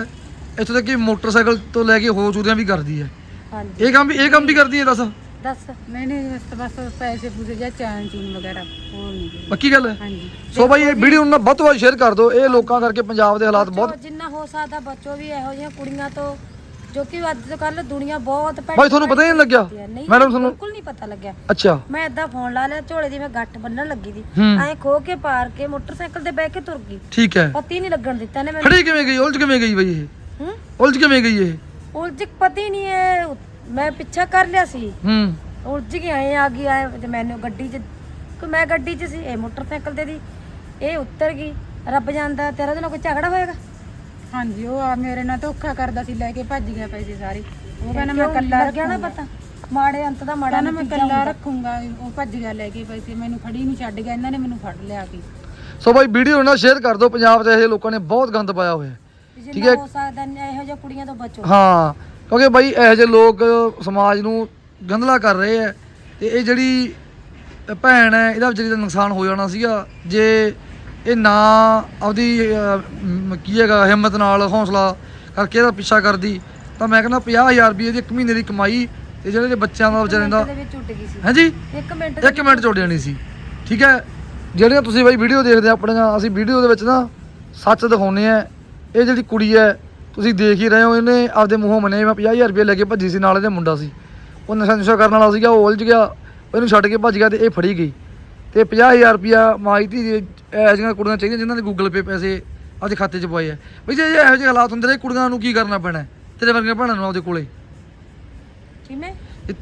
ਇੱਥੋਂ ਤੱਕ ਕਿ ਮੋਟਰਸਾਈਕਲ ਤੋਂ ਲੈ ਕੇ ਹੋ ਚੂਰਿਆਂ ਵੀ ਕਰਦੀ ਹੈ ਹਾਂਜੀ। ਇਹ ਕੰਮ ਵੀ ਇਹ ਕੰਮ ਵੀ ਕਰਦੀ ਹੈ ਦੱਸ। ਦੱਸ। ਨਹੀਂ ਨਹੀਂ ਬਸ ਬਸ ਪੈਸੇ ਪੂਸੇ ਜਾਂ ਚੈਨ ਚੂਨ ਵਗੈਰਾ ਹੋਰ ਨਹੀਂ। ਪੱਕੀ ਗੱਲ ਹੈ? ਹਾਂਜੀ। ਸੋ ਬਾਈ ਇਹ ਵੀਡੀਓ ਨੂੰ ਵੱਧ ਤੋਂ ਵੱਧ ਸ਼ੇਅਰ ਕਰ ਦਿਓ। ਇਹ ਲੋਕਾਂ ਕਰਕੇ ਪੰਜਾਬ ਦੇ ਹਾਲਾਤ ਬਹੁਤ ਬਚੋ, ਜਿੰਨਾ ਹੋ ਸਕਦਾ ਬੱਚੋ ਵੀ ਇਹੋ ਜਿਹੀਆਂ ਕੁੜੀਆਂ ਤੋਂ ਜੋ ਕਿ ਅੱਜ ਤੋਂ ਕੱਲ ਦੁਨੀਆ ਬਹੁਤ ਭੈੜੀ ਬਾਈ ਤੁਹਾਨੂੰ ਪਤਾ ਹੀ ਨਹੀਂ ਲੱਗਿਆ। ਨਹੀਂ ਮੈਡਮ ਤੁਹਾਨੂੰ ਬਿਲਕੁਲ ਨਹੀਂ ਪਤਾ ਲੱਗਿਆ। ਅੱਛਾ। ਮੈਂ ਏਦਾਂ ਫੋਨ ਲਾ ਲਿਆ ਝੋਲੇ ਦੀ ਮੈਂ ਗੱਠ ਬੰਨਣ ਲੱਗੀ ਦੀ। ਹੂੰ। ਐਂ ਖੋ ਕੇ ਪਾਰ ਕੇ ਮੋਟਰਸਾਈਕਲ ਤੇ ਬਹਿ ਕੇ ਤੁਰ ਗਈ। ਠੀਕ ਹੈ। ਪਤੀ ਨਹੀਂ ਲੱਗਣ ਦਿੱਤਾ ਨੇ ਮੈਨੂੰ। ਖੜੀ ਕਿਵੇਂ ਗਈ? ਉਲਝ ਕਿਵੇਂ ਗਈ ਬਈ ਇਹ? ਹੂੰ? ਉਲਝ ਕਿਵੇਂ ਗਈ ਇਹ? ਉਲਝ ਪਤੀ ਨਹੀਂ ਇਹ ਮੈਂ ਪਿੱਛਾ ਕਰ ਲਿਆ ਸੀ। ਹੂੰ। ਉਲਝ ਕੇ ਆਏ ਆ ਗਈ ਆਏ ਤੇ ਮੈਨੂੰ ਗੱਡੀ 'ਚ ਕਿ ਮੈਂ ਗੱਡੀ 'ਚ ਸੀ ਇਹ ਮੋਟਰਸਾਈਕਲ ਤੇ ਦੀ। ਇਹ ਉੱਤਰ ਗਈ ਰੱਬ ਜਾਣਦਾ ਤੇਰਾ ਉਹਦੇ ਨਾਲ ਕੋਈ ਝਗੜਾ ਹੋਏਗਾ? ਹਾਂਜੀ ਉਹ ਆ ਮੇਰੇ ਨਾਲ ਧੋਖਾ ਕਰਦਾ ਸੀ ਲੈ ਕੇ ਭੱਜ ਗਿਆ ਪੈਸੇ ਸਾਰੇ। ਉਹ ਕਹਿੰਦਾ ਮੈਂ? ਕੱਲਾ ਲੱਗਿਆ ਨਾ ਪਤਾ? ਮਾੜੇ ਅੰਤ ਦਾ ਮਾੜਾ ਕਹਿੰਦਾ ਮੈਂ ਕੱਲਾ ਰੱਖੂੰਗਾ ਉਹ ਭੱਜ ਗਿਆ ਲੈ ਕੇ ਪੈਸੇ ਮੈਨੂੰ ਖੜੀ ਨੂੰ ਛੱਡ ਗਿਆ ਇਹਨਾਂ ਨੇ ਮੈਨੂੰ ਫੜ ਲਿਆ ਕੇ। ਸੋ ਬਾਈ ਵੀਡੀਓ ਨਾਲ ਸ਼ੇਅਰ ਕਰ ਦਿਓ ਪੰਜਾਬ ਦੇ ਇਹ ਲੋਕਾਂ ਨੇ ਬਹੁਤ ਗੰਦ ਪਾਇਆ ਹੋਇਆ ਹੈ ਜਿੰਨਾ ਹੋ। ਸਕਦਾ ਇਹੋ ਜਿਹੀਆਂ ਕੁੜੀਆਂ ਤੋਂ ਬਚੋ। ਹਾਂ ਕਿਉਂਕਿ ਬਾਈ ਇਹੋ ਜਿਹੇ ਲੋਕ ਸਮਾਜ ਨੂੰ ਗੰਦਲਾ ਕਰ ਰਹੇ ਆ ਤੇ ਇਹ ਜਿਹੜੀ ਭੈਣ ਹੈ ਇਹਦਾ ਵਿਚਾਰੀ ਦਾ ਨੁਕਸਾਨ ਹੋ ਜਾਣਾ ਸੀਗਾ। ਜੇ ਇਹ ਨਾ ਆਪਦੀ ਅਹ, ਕੀ ਹੈਗਾ ਹਿੰਮਤ ਨਾਲ ਹੌਸਲਾ ਕਰਕੇ ਇਹਦਾ ਪਿੱਛਾ ਕਰਦੀ ਤਾਂ ਮੈਂ ਕਹਿੰਦਾ 50000 ਰੁਪਏ ਦੀ ਇੱਕ ਮਹੀਨੇ ਦੀ ਕਮਾਈ ਤੇ ਜਿਹੜੇ ਇਹਦੇ ਬੱਚਿਆਂ ਦਾ ਵਿਚਾਰਿਆਂ ਦਾ ਦੇ ਵਿੱਚ ਉੱਡ ਗਈ ਸੀ। ਹਾਂਜੀ? ਇੱਕ ਮਿੰਟ ਇੱਕ ਮਿੰਟ ਚ ਉੱਡ ਜਾਣੀ ਸੀ। ਠੀਕ ਹੈ? ਜਿਹੜੀਆਂ ਤੁਸੀਂ ਬਾਈ ਵੀਡੀਓ ਦੇਖਦੇ ਆ ਆਪਣੀਆਂ ਅਸੀਂ ਵੀਡੀਓ ਦੇ ਵਿੱਚ ਨਾ ਸੱਚ ਦਿਖਾਉਂਦੇ ਆ। ਇਹ ਜਿਹੜੀ ਕੁੜੀ ਹੈ ਤੁਸੀਂ ਦੇਖ ਹੀ ਰਹੇ ਹੋ ਇਹਨੇ ਆਪਦੇ ਮੂੰਹੋਂ ਮੰਨੇ ਮੈਂ 50000 ਰੁਪਏ ਲੈ ਕੇ ਭੱਜੀ ਸੀ ਨਾਲ ਇਹਦੇ ਮੁੰਡਾ ਸੀ। ਉਹ ਨਸ਼ਾ ਨੁਸ਼ਾ ਕਰਨ ਵਾਲਾ ਸੀਗਾ ਉਹ ਉਲਝ ਗਿਆ ਇਹਨੂੰ ਛੱਡ ਕੇ ਭੱਜ ਗਿਆ ਤੇ ਇਹ ਫੜੀ ਗਈ। ਤੇ 50000 ਰੁਪਿਆ ਮਾਈ ਦੇ ਇਹੋ ਜਿਹੀਆਂ ਕੁੜੀਆਂ ਚਾਹੀਦੀਆਂ ਜਿਨ੍ਹਾਂ ਦੇ ਗੂਗਲ ਪੇ ਪੈਸੇ ਆਪਦੇ ਖਾਤੇ 'ਚ ਪਵਾਏ ਆ। ਬਈ ਜੇ ਇਹੋ ਜਿਹੇ ਹਾਲਾਤ ਹੁੰਦੇ ਨੇ ਕੁੜੀਆਂ ਨੂੰ ਕੀ ਕਰਨਾ ਪੈਣਾ? ਤੇਰੇ ਵਰਗੀਆਂ ਭੈਣਾਂ ਨੂੰ ਆਪਦੇ ਕੋਲੇ। ਕਿਵੇਂ?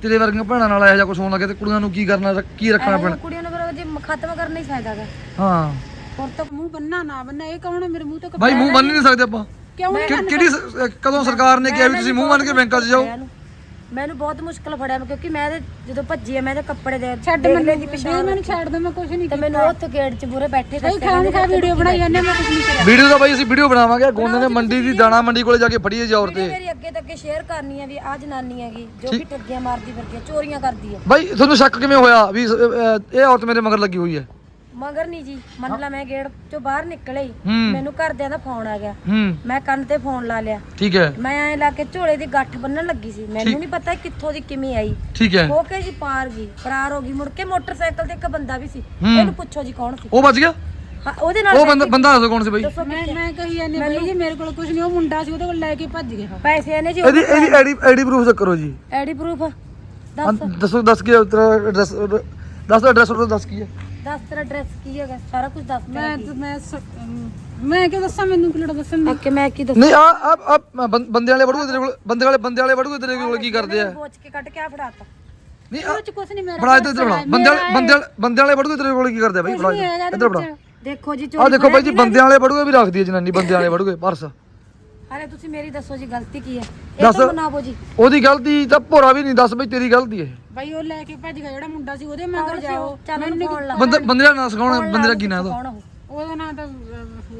ਤੇਰੇ ਵਰਗੀਆਂ ਭੈਣਾਂ ਨਾਲ ਇਹੋ ਜਿਹਾ ਕੁਝ ਹੋਣ ਲੱਗੇ ਤੇ ਕੁੜੀਆਂ ਨੂੰ ਕੀ ਕਰਨਾ ਕੀ ਰੱਖਣਾ ਪੈਣਾ? ਕੁੜੀਆਂ ਨੂੰ ਫਿਰ ਜੇ ਖਤਮ ਕਰਨਾ ਹੀ ਗਾ ਹਾਂ। ਹੋਰ ਤਾਂ ਮੂੰਹ ਬੰਨਾ ਨਾ ਬੰਨਾ ਇਹ ਕੌਣ ਹੈ ਮੇਰੇ ਮੂੰਹ ਤੋਂ ਕੱਪੜਾ ਬਾਈ ਮੂੰਹ ਬੰਨ ਹੀ ਨਹੀਂ ਸਕਦੇ ਆਪਾਂ। ਕਿਉਂ ਕਿ- ਕਿਹੜੀ ਸ- ਕਦੋਂ ਸਰਕਾਰ ਨੇ ਕਿਹਾ ਵੀ ਤੁਸੀਂ ਮੂੰਹ ਬੰਨ ਕੇ ਬੈਂਕਾਂ 'ਚ ਜਾਓ। ਮੈਨੂੰ ਬਹੁਤ ਮੁਸ਼ਕਲ ਫੜਿਆ ਮੈਂ ਕਿਉਂਕਿ ਮੈਂ ਜਦੋਂ ਭੱਜੀ ਆ ਮੈਂ ਇਹਦੇ ਕੱਪੜੇ ਦੇ ਛੱਡ ਮੈਨੂੰ ਦੀ ਪਿਛਾਣ ਮੈਨੂੰ ਛੱਡ ਦੋ ਮੈਂ ਕੁਝ ਨਹੀਂ ਤੇ ਮੈਨੂੰ ਉੱਥੇ ਗੇਟ 'ਚ ਬੂਰੇ ਬੈਠੇ ਸਹੀ ਖਾਮ ਖਾ ਵੀਡੀਓ ਬਣਾਈ ਜਾਂਦੇ ਮੈਂ ਕੁਝ ਨਹੀਂ ਕਰਿਆ। ਵੀਡੀਓ ਦਾ ਬਾਈ ਅਸੀਂ ਵੀਡੀਓ ਬਣਾਵਾਂਗੇ ਗੋਂਦੇ ਨੇ ਮੰਡੀ ਦੀ ਦਾਣਾ ਮੰਡੀ ਕੋਲੇ ਜਾ ਕੇ ਫੜੀ ਹੈ ਜੀ ਇਹ। ਮੇਰੀ ਅੱਗੇ ਤੱਕ ਅੱਗੇ ਸ਼ੇਅਰ ਕਰਨੀ ਹੈ ਵੀ ਆ ਜਨਾਨੀ ਹੈਗੀ ਜੋ ਕਿ ਠੱਗੀਆਂ ਮਾਰਦੀ ਫਿਰਦੀ ਹੈ ਚੋਰੀਆਂ ਕਰਦੀ ਹੈ ਬਾਈ ਤੁਹਾਨੂੰ ਸ਼ੱਕ ਕਿਵੇਂ ਹੋਇਆ ਵੀ ਅਹ, ਇਹ ਔਰਤ ਮੇਰੇ ਮਗਰ ਲੱਗੀ ਹੋਈ ਹੈ? ਮਗਰ ਨਹੀਂ ਜੀ ਮੰਨ ਲਾ ਮੈਂ ਗੇਟ 'ਚੋਂ ਬਾਹਰ ਨਿਕਲੇ ਹੀ ਹੂੰ। ਮੈਨੂੰ ਘਰਦਿਆਂ ਦਾ ਫੋਨ ਆ ਗਿਆ। ਹੂੰ। ਮੈਂ ਕੰਨ ਤੇ ਫੋਨ ਲਾ ਲਿਆ। ਠੀਕ ਹੈ। ਮੈਂ ਐ ਲਾ ਕੇ ਝੋਲੇ ਦੀ ਗੱਠ ਬੰਨਣ ਲੱਗੀ ਸੀ। ਮੈਨੂੰ ਨਹੀਂ ਪਤਾ ਕਿੱਥੋਂ ਦੀ ਕਿਵੇਂ ਆਈ। ਠੀਕ ਹੈ। ਹੋ ਕੇ ਜੀ ਪਾਰ ਗਈ ਫਰਾਰ ਹੋ ਗਈ। ਮੁੜ ਕੇ ਮੋਟਰਸਾਈਕਲ ਤੇ ਇੱਕ ਬੰਦਾ ਵੀ ਸੀ। ਹੂੰ। ਇਹਨੂੰ ਪੁੱਛੋ ਜੀ ਕੌਣ ਸੀ। ਉਹ ਬਚ ਗਿਆ? ਹਾਂ ਉਹਦੇ ਨਾਲ ਉਹ ਬੰਦਾ ਬੰਦਾ ਦੱਸੋ ਕੌਣ ਸੀ ਬਾਈ? ਦੱਸੋ ਮੈਂ ਮੈਂ ਕਹੀ ਜਾਂਦੀ ਬਈ ਜੀ ਮੇਰੇ ਕੋਲ ਕੁਝ ਨਹੀਂ ਉਹ ਮੁੰਡਾ ਸੀ ਉਹਦੇ ਕੋਲ ਲੈ ਕੇ ਭੱਜ ਗਿਆ। ਪੈਸੇ ਇਹਨੇ ਜੀ ਇਹਦੀ ਇਹਦੀ ਆਈਡੀ ਆਈਡੀ ਪ੍ਰੂਫ ਚੈੱਕ ਕਰੋ ਜੀ। ਆਈਡੀ ਪ੍ਰੂਫ ਹਾਂ, ਦੱਸ। ਦੱਸੋ ਦੱਸ ਕੀ ਹੈ ਤੇਰਾ ਐਡਰੈਸ ਦੱਸ ਐਡਰੈਸ ਉਹ ਦੱਸ ਕੀ ਹੈ? ਦੱਸ ਤੇਰਾ ਐਡਰੈਸ ਕੀ ਹੈਗਾ? ਸਾਰਾ ਕੁਝ ਦੱਸ ਮੈਂ ਤੇਰਾ ਤਾਂ- ਮੈਂ ਸ- ਅਮ, ਮੈਂ ਕਿਉਂ ਦੱਸਾਂ ਮੈਨੂੰ ਕਿ ਲੋੜ ਦੱਸਣ ਦੀ ਓਕੇ ਮੈਂ ਕੀ ਦੱਸ? ਨਹੀਂ ਆ ਆ ਆ ਬੰ- ਬੰਦੇ ਵਾਲੇ ਵੜੂਗੇ ਤੇਰੇ ਕੋਲ ਬੰਦੇ ਵਾਲੇ ਬੰਦੇ ਵਾਲੇ ਵੜੂਗੇ ਤੇਰੇ ਕੋਲ ਕੀ ਕਰਦੇ ਆ? ਬੋਚ ਕੇ ਕੱਢ ਕੇ ਆ ਫੜਾਤਾ ਨਹੀਂ ਉਹ ਚ ਕੁਝ ਨਹੀਂ ਮੇਰਾ ਫੜਾ ਇੱਧਰ ਫੜਾ। ਬੰਦੇ ਵਾਲੇ ਬੰਦੇ ਵਾਲੇ ਬੰਦੇ ਵਾਲੇ ਵੜੂਗੇ ਤੇਰੇ ਕੋਲ ਕੀ ਕਰਦੇ ਆ ਬਾਈ? ਫੜਾ ਇੱਧਰ। ਇੱਧਰ ਫੜਾ। ਦੇਖੋ ਜੀ ਆ ਦੇਖੋ ਬਾਈ ਜੀ ਬੰਦਿਆਂ ਵਾਲੇ ਵੜੂਗੇ ਵੀ ਰੱਖਦੀ ਹੈ ਜਨਾਨੀ ਬੰਦਿਆਂ ਵਾਲੇ ਵੜੂਗੇ। ਪਰਸ। ਹਾਲੇ ਤੁਸੀਂ ਮੇਰੀ ਦੱਸੋ ਜੀ ਗਲਤੀ ਕੀ ਹੈ? ਇਹ ਦੱਸ। ਤਾਂ ਬਣਾਵੋ ਜੀ। ਉਹਦੀ ਗਲਤੀ ਤਾਂ ਭੋਰਾ ਵੀ ਨਹੀਂ ਦੱਸ ਬਈ ਤੇਰੀ ਗਲਤੀ ਹੈ। ਬਈ ਉਹ ਲੈ ਕੇ ਭੱਜ ਗਿਆ ਜਿਹੜਾ ਮੁੰਡਾ ਸੀ ਉਹਦੇ ਮਗਰ ਜਾਓ। ਚੱਲ ਮੈਨੂੰ ਫੋਨ ਲਾ। ਬੰਦੇ ਬੰਦੇ ਦਾ ਨਾਂ ਸਿਖਾਉਣਾ ਬੰਦੇ ਦਾ ਕੀ ਨਾਂ ਦਾ ਕੌਣ ਉਹ। ਉਹਦਾ ਨਾਂ ਤਾਂ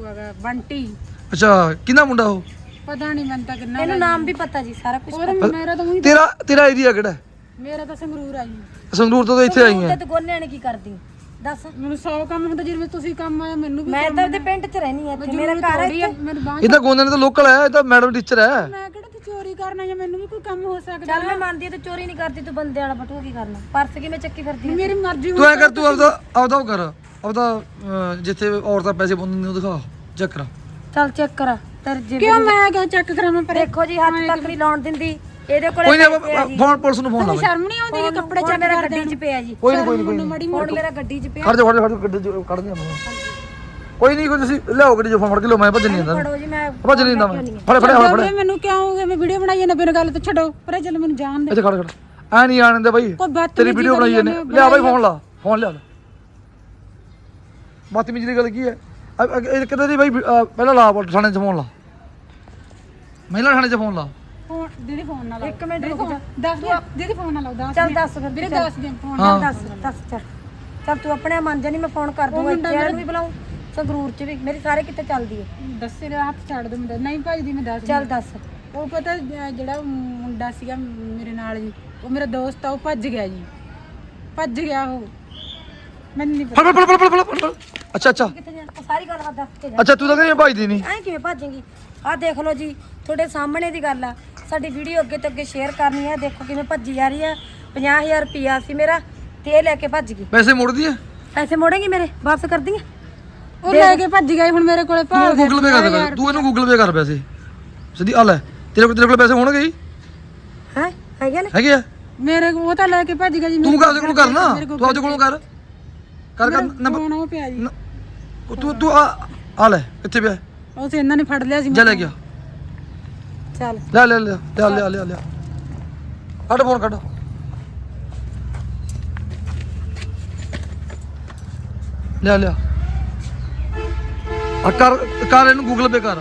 ਹੈਗਾ ਬੰਟੀ। ਅੱਛਾ ਕਿਹਦਾ ਮੁੰਡਾ ਉਹ? ਪਤਾ ਨਹੀਂ ਮੈਨੂੰ ਤਾਂ ਕਿੰਨਾ ਇਹਨੂੰ ਨਾਮ ਵੀ ਪਤਾ ਜੀ ਸਾਰਾ ਕੁਝ ਉਹਦਾ ਮੇਰਾ ਤਾਂ ਉਹੀ ਤੇਰਾ ਤੇਰਾ ਏਰੀਆ ਕਿਹੜਾ ਹੈ? ਮੇਰਾ ਤਾਂ ਸੰਗਰੂਰ ਆ ਜੀ। ਸੰਗਰੂਰ ਤੋਂ ਤਾਂ ਇੱਥੇ ਆਈ ਹੈ। ਤੂੰ ਗੋਨਿਆਂ ਨੇ ਕੀ ਕਰਦੀ? ਦੱਸ। ਮੈਨੂੰ 100 ਕੰਮ ਹੁੰਦਾ ਜਿਵੇਂ ਤੁਸੀਂ ਕੰਮ ਆਇਆ ਮੈਨੂੰ ਵੀ ਮੈਂ ਤਾਂ ਉਹਦੇ ਪਿੰਡ 'ਚ ਰਹਿਣੀ ਆ ਇੱਥੇ ਮੇਰਾ ਘਰ ਹੈ ਥੋੜੀ ਆ ਮੇਰੇ ਬਾਂਹ ਇਹ ਤਾਂ ਗੋਂਦੇ ਨੇ ਤਾਂ ਲੋਕਲ ਹੈ ਇਹ ਤਾਂ ਮੈਡਮ ਟੀਚਰ ਹੈ। ਮੈਂ ਕਿਹੜਾ ਤੇ ਚੋਰੀ ਕਰਨਾ ਜਾਂ ਮੈਨੂੰ ਵੀ ਕੋਈ ਕੰਮ ਹੋ ਸਕਦਾ ਚੱਲ ਮੈਂ ਮੰਨਦੀ ਆ ਤੂੰ ਚੋਰੀ ਨਹੀਂ ਕਰਦੀ ਤੂੰ ਬੰਦੇ ਵਾਲਾ ਬਟੂਆ ਕੀ ਕਰਨਾ? ਪਰਸ ਕਿਵੇਂ ਚੱਕੀ ਫਿਰਦੀ ਆ? ਮੇਰੀ ਮਰਜ਼ੀ ਤੂੰ ਐ ਕਰ ਤੂੰ ਆਪਦਾ ਆਪਦਾ ਉਹ ਕਰ ਆਪਦਾ ਅਹ, ਜਿੱਥੇ ਔਰਤਾਂ ਪੈਸੇ ਪਾਉਂਦੀਆਂ ਨੇ ਉਹ ਦਿਖਾ ਚੈੱਕ ਕਰਾ। ਚੱਲ ਚੈੱਕ ਕਰਾ ਤੇਰੇ ਜੇ ਕਿਉਂ ਮੈਂ ਕਿਉਂ ਚੈੱਕ ਕਰਾਂ ਮੈਂ ਪਰ ਦੇਖੋ ਜੀ ਹੱਥ ਤੱਕ ਨਹੀਂ ਲਾਉਣ ਦਿੰਦੀ। ਇਹਦੇ ਕੋਲੇ ਕੋਈ ਆ ਜੀ। ਫੋਨ ਪੁਲਿਸ ਨੂੰ ਫੋਨ ਲਾ ਸ਼ਰਮ ਨਹੀਂ ਆਉਂਦੀ ਕਿ ਕੱਪੜੇ ਚੱਕ ਮੇਰਾ ਗੱਡੀ 'ਚ ਪਿਆ ਜੀ? ਕੋਈ ਨਹੀਂ ਕੋਈ ਨਹੀਂ ਮਾੜੀ ਫੋਨ ਮੇਰਾ ਗੱਡੀ 'ਚ ਪਿਆ? ਖੜ ਜਾ ਖੜ ਜਾ ਜਾ ਗੱਡੀ ਚ ਕੱਢ ਦਿਆਂ ਮੈਂ। ਕੋਈ ਨਹੀਂ ਕੋਈ ਤੁਸੀਂ ਲਿਆਓ ਗੱਡੀ ਚ ਫੋਨ ਫੜ ਕੇ ਲਓ ਮੈਂ ਭੱਜ ਨਹੀਂ ਜਾਂਦਾ। ਫੜੋ ਜੀ ਮੈਂ ਭੱਜ ਨਹੀਂ ਜਾਂਦਾ ਮੈਂ ਫੜ ਫੜ ਫੜ ਮੈਨੂੰ ਕਿਉਂ ਮੈਂ ਵੀਡੀਓ ਬਣਾਈ ਜਾਂਦਾ ਬਿਨ ਗੱਲ ਤੋਂ ਛੱਡੋ। ਪਰ ਚੱਲ ਮੈਨੂੰ ਜਾਣ ਦੇ। ਇੱਥੇ ਖੜ ਖੜ। ਐ ਨਹੀਂ ਆਣ ਦਿੰਦੇ ਬਾਈ। ਤੇਰੀ ਵੀਡੀਓ ਬਣਾਈ ਜਾਂਦੇ। ਲਿਆ ਬਾਈ ਫੋਨ ਲਾ। ਫੋਨ ਲਿਆ ਬਦਤਮੀਜ਼ੀ ਦੀ ਗੱਲ ਕੀ ਹੈ? ਇਹ ਕਿਤੇ ਦੀ ਬਾਈ ਪਹਿਲਾਂ ਲਾ ਬੋਲ ਥਾਣੇ 'ਚ ਫੋਨ ਲਾ। ਮਹਿਲਾ ਥਾਣੇ 'ਚ ਫੋਨ ਲਾ। ਫੋਨ ਦੀਦੀ ਫੋਨ ਨਾਲ ਇੱਕ ਮਿੰਟ ਰੁਕ ਜਾ। ਦੱਸ ਦਿਓ। ਦੀਦੀ ਫੋਨ ਨਾਲ ਦੱਸ ਚੱਲ ਦੱਸ ਫਿਰ ਵੀਰੇ ਚੱਲ। ਦੱਸ ਦੇ ਫੋਨ ਹਾਂ। ਦੱਸ ਦੱਸ ਚੱਲ ਚੱਲ ਤੂੰ ਆਪਣੇ ਮੰਨ ਜਾ ਨਹੀਂ ਮੈਂ ਫੋਨ ਕਰ ਦੂੰਗਾ ਇੱਥੇ ਵਾਲੇ ਨੂੰ ਵੀ ਬੁਲਾਉਂ ਸੰਗਰੂਰ 'ਚ ਵੀ ਮੇਰੀ ਸਾਰੇ ਕਿਤੇ ਚੱਲਦੀ ਹੈ ਦੱਸੇ ਦੇ ਹੱਥ ਛੱਡ ਦੋ ਮੈਂ ਨਹੀਂ ਭਾਈ ਦੀ ਮੈਂ ਦੱਸ ਚੱਲ ਦੱਸ। ਉਹ ਪਤਾ ਜ- ਜਿਹੜਾ ਮੁੰਡਾ ਸੀਗਾ ਮੇਰੇ ਨਾਲ ਜੀ ਉਹ ਮੇਰਾ ਦੋਸਤ ਆ ਉਹ ਭੱਜ ਗਿਆ ਜੀ। ਭੱਜ ਗਿਆ ਉਹ। ਮੈਨੂੰ ਨਹੀਂ ਪਤਾ ਫੜ ਫੜ ਫੜ ਫੜ ਫੜ ਫੜ ਫੜ। ਅੱਛਾ ਅੱਛਾ। ਕਿੱਥੇ ਜਾ ਉਹ ਸਾਰੀ ਗੱਲਬਾਤ ਦੱਸ ਕੇ ਜਾ ਅੱਛਾ ਤੂੰ ਤਾਂ ਕਹਿੰਦੀ ਭਾਈਦੀ ਨਹੀਂ ਐਂ ਕਿਵੇਂ ਭੱਜੇਂਗੀ? ਆਹ ਦੇਖ ਲਓ ਜੀ ਤੁਹਾਡੇ ਸਾਹਮਣੇ ਦੀ ਗੱਲ ਆ। ਸਾਡੀ ਵੀਡੀਓ ਅੱਗੇ ਤੋਂ ਅੱਗੇ ਸ਼ੇਅਰ ਕਰਨੀ ਹੈ ਦੇਖੋ ਕਿਵੇਂ ਭੱਜੀ ਜਾ ਰਹੀ ਹੈ 50000 ਰੁਪਿਆ ਸੀ ਮੇਰਾ ਤੇ ਇਹ ਲੈ ਕੇ ਭੱਜ ਗਈ। ਪੈਸੇ ਮੋੜਦੀ ਹੈ ਪੈਸੇ ਮੋੜੇਗੀ ਮੇਰੇ? ਵਾਪਸ ਕਰ ਦਿੰਗੇ ਉਹ ਲੈ ਕੇ ਭੱਜ ਜੀ, ਹੁਣ ਮੇਰੇ ਕੋਲੇ ਤੂੰ ਭਾਲ ਗੂਗਲ ਪੇ ਕਰ ਦੇ। ਤੂੰ ਇਹਨੂੰ ਗੂਗਲ ਪੇ ਕਰ ਪੈਸੇ। ਸਿੱਧੀ ਆ ਲੈ। ਤੇਰੇ ਕੋਲ ਤੇਰੇ ਕੋਲ ਪੈਸੇ ਹੋਣਗੇ ਹੀ ਹੈ? ਹੈਗੇ ਨੇ? ਹੈਗੇ ਆ? ਮੇਰੇ ਕੋਲ ਉਹ ਤਾਂ ਲੈ ਕੇ ਭੱਜ ਗਿਆ ਜੀ। ਤੂੰ ਕਾਹਦੇ ਕੋਲੋਂ ਕਰਨਾ? ਤੂੰ ਆਪਦੇ ਕੋਲੋਂ ਕਰ। ਕਰ ਕਰ। ਨੰਬਰ ਫੋਨ ਉਹ ਪਿਆ ਜੀ। ਨ- ਤੂੰ ਤੂੰ ਆ ਆ ਲੈ। ਕਿੱਥੇ ਪਿਆ? ਉਹ ਤੇ ਇਹਨਾਂ ਨੇ ਫੜ ਲਿਆ ਸੀ ਜਾ ਲੈ ਗਿਆ ਚੱਲ। ਲੈ ਲੈ ਲੈ ਲੈ ਲੈ ਲੈ ਲੈ। ਕੱਢ ਫੋਨ ਕੱਢ। ਲੈ ਲਿਆ ਆ ਕਰ ਕਰ ਇਹਨੂੰ ਗੂਗਲ ਪੇ ਕਰ।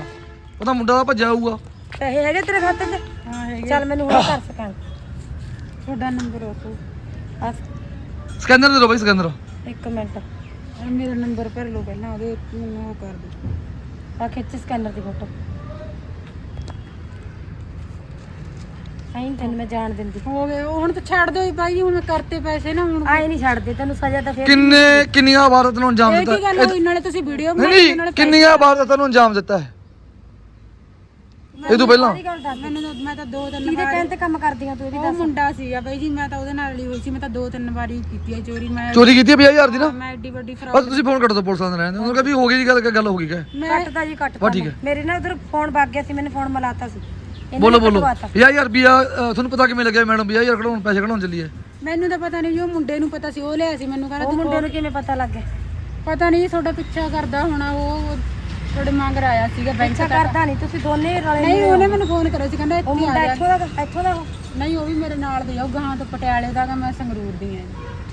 ਉਹਦਾ ਮੁੰਡਾ ਦਾ ਭੱਜਿਆ ਹੋਊਗਾ। ਪੈਸੇ ਹੈਗੇ ਤੇਰੇ ਖਾਤੇ 'ਚ? ਹਾਂ ਹੈਗੇ। ਚੱਲ ਮੈਨੂੰ ਹੁਣ ਕਰ ਸਕਾਂ ਤੁਹਾਡਾ ਨੰਬਰ ਉਹ ਆ ਸਕੈਨਰ ਦੇ ਦੋ ਬਾਈ ਸਕੈਨਰ। ਇੱਕ ਮਿੰਟ। ਮੇਰਾ ਨੰਬਰ ਭਰ ਲਓ ਪਹਿਲਾਂ ਉਹਦੇ ਮੈਨੂੰ ਉਹ ਕਰ ਦਿਓ। ਆ ਖਿੱਚ ਸਕੈਨਰ ਦੀ ਫੋਟੋ। ਤੈਨੂੰ ਮੈਂ ਜਾਣ ਦਿੰਦੀ। ਹੋ ਗਏ ਉਹ ਹੁਣ ਤਾਂ ਛੱਡ ਦਿਓ ਜੀ ਬਾਈ ਜੀ, ਹੁਣ ਮੈਂ ਕਰਤੇ ਪੈਸੇ ਨਾ ਹੁਣ। ਆਏ ਨਹੀਂ ਛੱਡਦੇ ਤੈਨੂੰ ਸਜ਼ਾ ਤਾਂ ਫੇਰ ਕਿੰਨੇ ਕਿੰਨੀਆਂ ਵਾਰਦਾਤਾਂ ਨੂੰ ਅੰਜਾਮ ਇਹ ਦਿੱਤਾ? ਕੀ ਗੱਲ ਹੋਈ? ਨਾਲੇ ਤੁਸੀਂ ਵੀਡੀਓ ਨਹੀਂ ਬਣਾਈ ਨਹੀਂ ਨਾਲੇ ਕਿੰਨੀਆਂ ਵਾਰਦਾਤਾਂ ਨੂੰ ਅੰਜਾਮ ਦਿੱਤਾ ਹੈ? ਇਹ ਤੋਂ ਪਹਿਲਾਂ? ਸਾਰੀ ਗੱਲ ਦੱਸ ਮੈਨੂੰ ਤਾਂ ਮੈਂ ਤਾਂ ਦੋ ਤਿੰਨ ਕਿਹਦੇ ਕਹਿਣ ਤੇ ਕੰਮ ਕਰਦੀਆਂ ਤੂੰ ਇਹ ਵੀ ਉਹ ਮੁੰਡਾ ਸੀਗਾ ਬਾਈ ਜੀ ਮੈਂ ਤਾਂ ਉਹਦੇ ਨਾਲ ਹੀ ਹੋਈ ਸੀ ਮੈਂ ਤਾਂ ਦੋ ਤਿੰਨ ਵਾਰੀ ਕੀਤੀ ਹੈ ਚੋਰੀ ਮੈਂ ਚੋਰੀ ਕੀਤੀ ਹੈ 20000 ਦੀ ਨਾ? ਮੈਂ ਐਡੀ ਵੱਡੀ ਫਰਾਡ ਬਸ ਤੁਸੀਂ ਫੋਨ ਕੱਟ ਦਿਓ ਪੁਲਿਸ ਵਾਲਿਆਂ ਨੂੰ ਰਹਿਣ ਦਿਓ। ਉਹਨਾਂ ਕਹਿੰਦੇ ਵੀ ਹੋ ਗਈ ਜੀ ਗੱਲ ਗੱਲ ਹੋ ਗਈ ਕਹੇ। ਕੱਟਦਾ ਜੀ ਕੱਟਦਾ ਬਸ ਠੀਕ ਹੈ। ਮੇਰੇ ਨਾਲ ਉਧਰ ਫੋਨ ਵੱਗ ਗਿਆ ਸੀ ਮੈਨੂੰ ਫੋਨ ਮਿਲਾਤਾ ਸੀ। ਬੋਲੋ ਬੋਲੋ। ਕਟਵਾਤਾ। 20000 ਰੁਪਿਆ ਤੁਹਾਨੂੰ ਪਤਾ ਕਿਵੇਂ ਲੱਗਿਆ ਮੈਡਮ? 20000 ਕਢਾਉਣ ਪੈਸੇ ਕਢਾਉਣ ਚੱਲੀ ਹੈ। ਮੈਨੂੰ ਤਾਂ ਪਤਾ ਨਹੀਂ ਜੀ ਉਹ ਮੁੰਡੇ ਨੂੰ ਪਤਾ ਸੀ ਉਹ ਲਿਆ ਸੀ ਮੈਨੂੰ ਕਹਿੰਦਾ ਉਹ ਮੁੰਡੇ ਨੂੰ ਕਿਵੇਂ ਪਤਾ ਲੱਗ ਗਿਆ? ਪਤਾ ਨਹੀਂ ਤੁਹਾਡਾ ਪਿੱਛਾ ਕਰਦਾ ਹੋਣਾ ਉਹ ਉਹ ਤੁਹਾਡੇ ਮੰਗ ਆਇਆ ਸੀਗਾ ਬੈਂਕ ਅੱਛਾ ਕਰਦਾ ਨਹੀਂ ਤੁਸੀਂ ਦੋਨੇ ਰਲੇ ਨਹੀਂ ਉਹਨੇ ਮੈਨੂੰ ਫੋਨ ਕਰਿਆ ਸੀ ਕਹਿੰਦਾ ਇੱਥੇ ਆ ਜਾ। ਇੱਥੋਂ ਦਾ ਇੱਥੋਂ ਦਾ? ਨਹੀਂ ਉਹ ਵੀ ਮੇਰੇ ਨਾਲ ਦੇ ਜਾਊ ਗਾਂ ਤੋਂ ਪਟਿਆਲੇ ਦਾ ਮੈਂ ਸੰਗਰੂਰ ਦੀ ਹਾਂ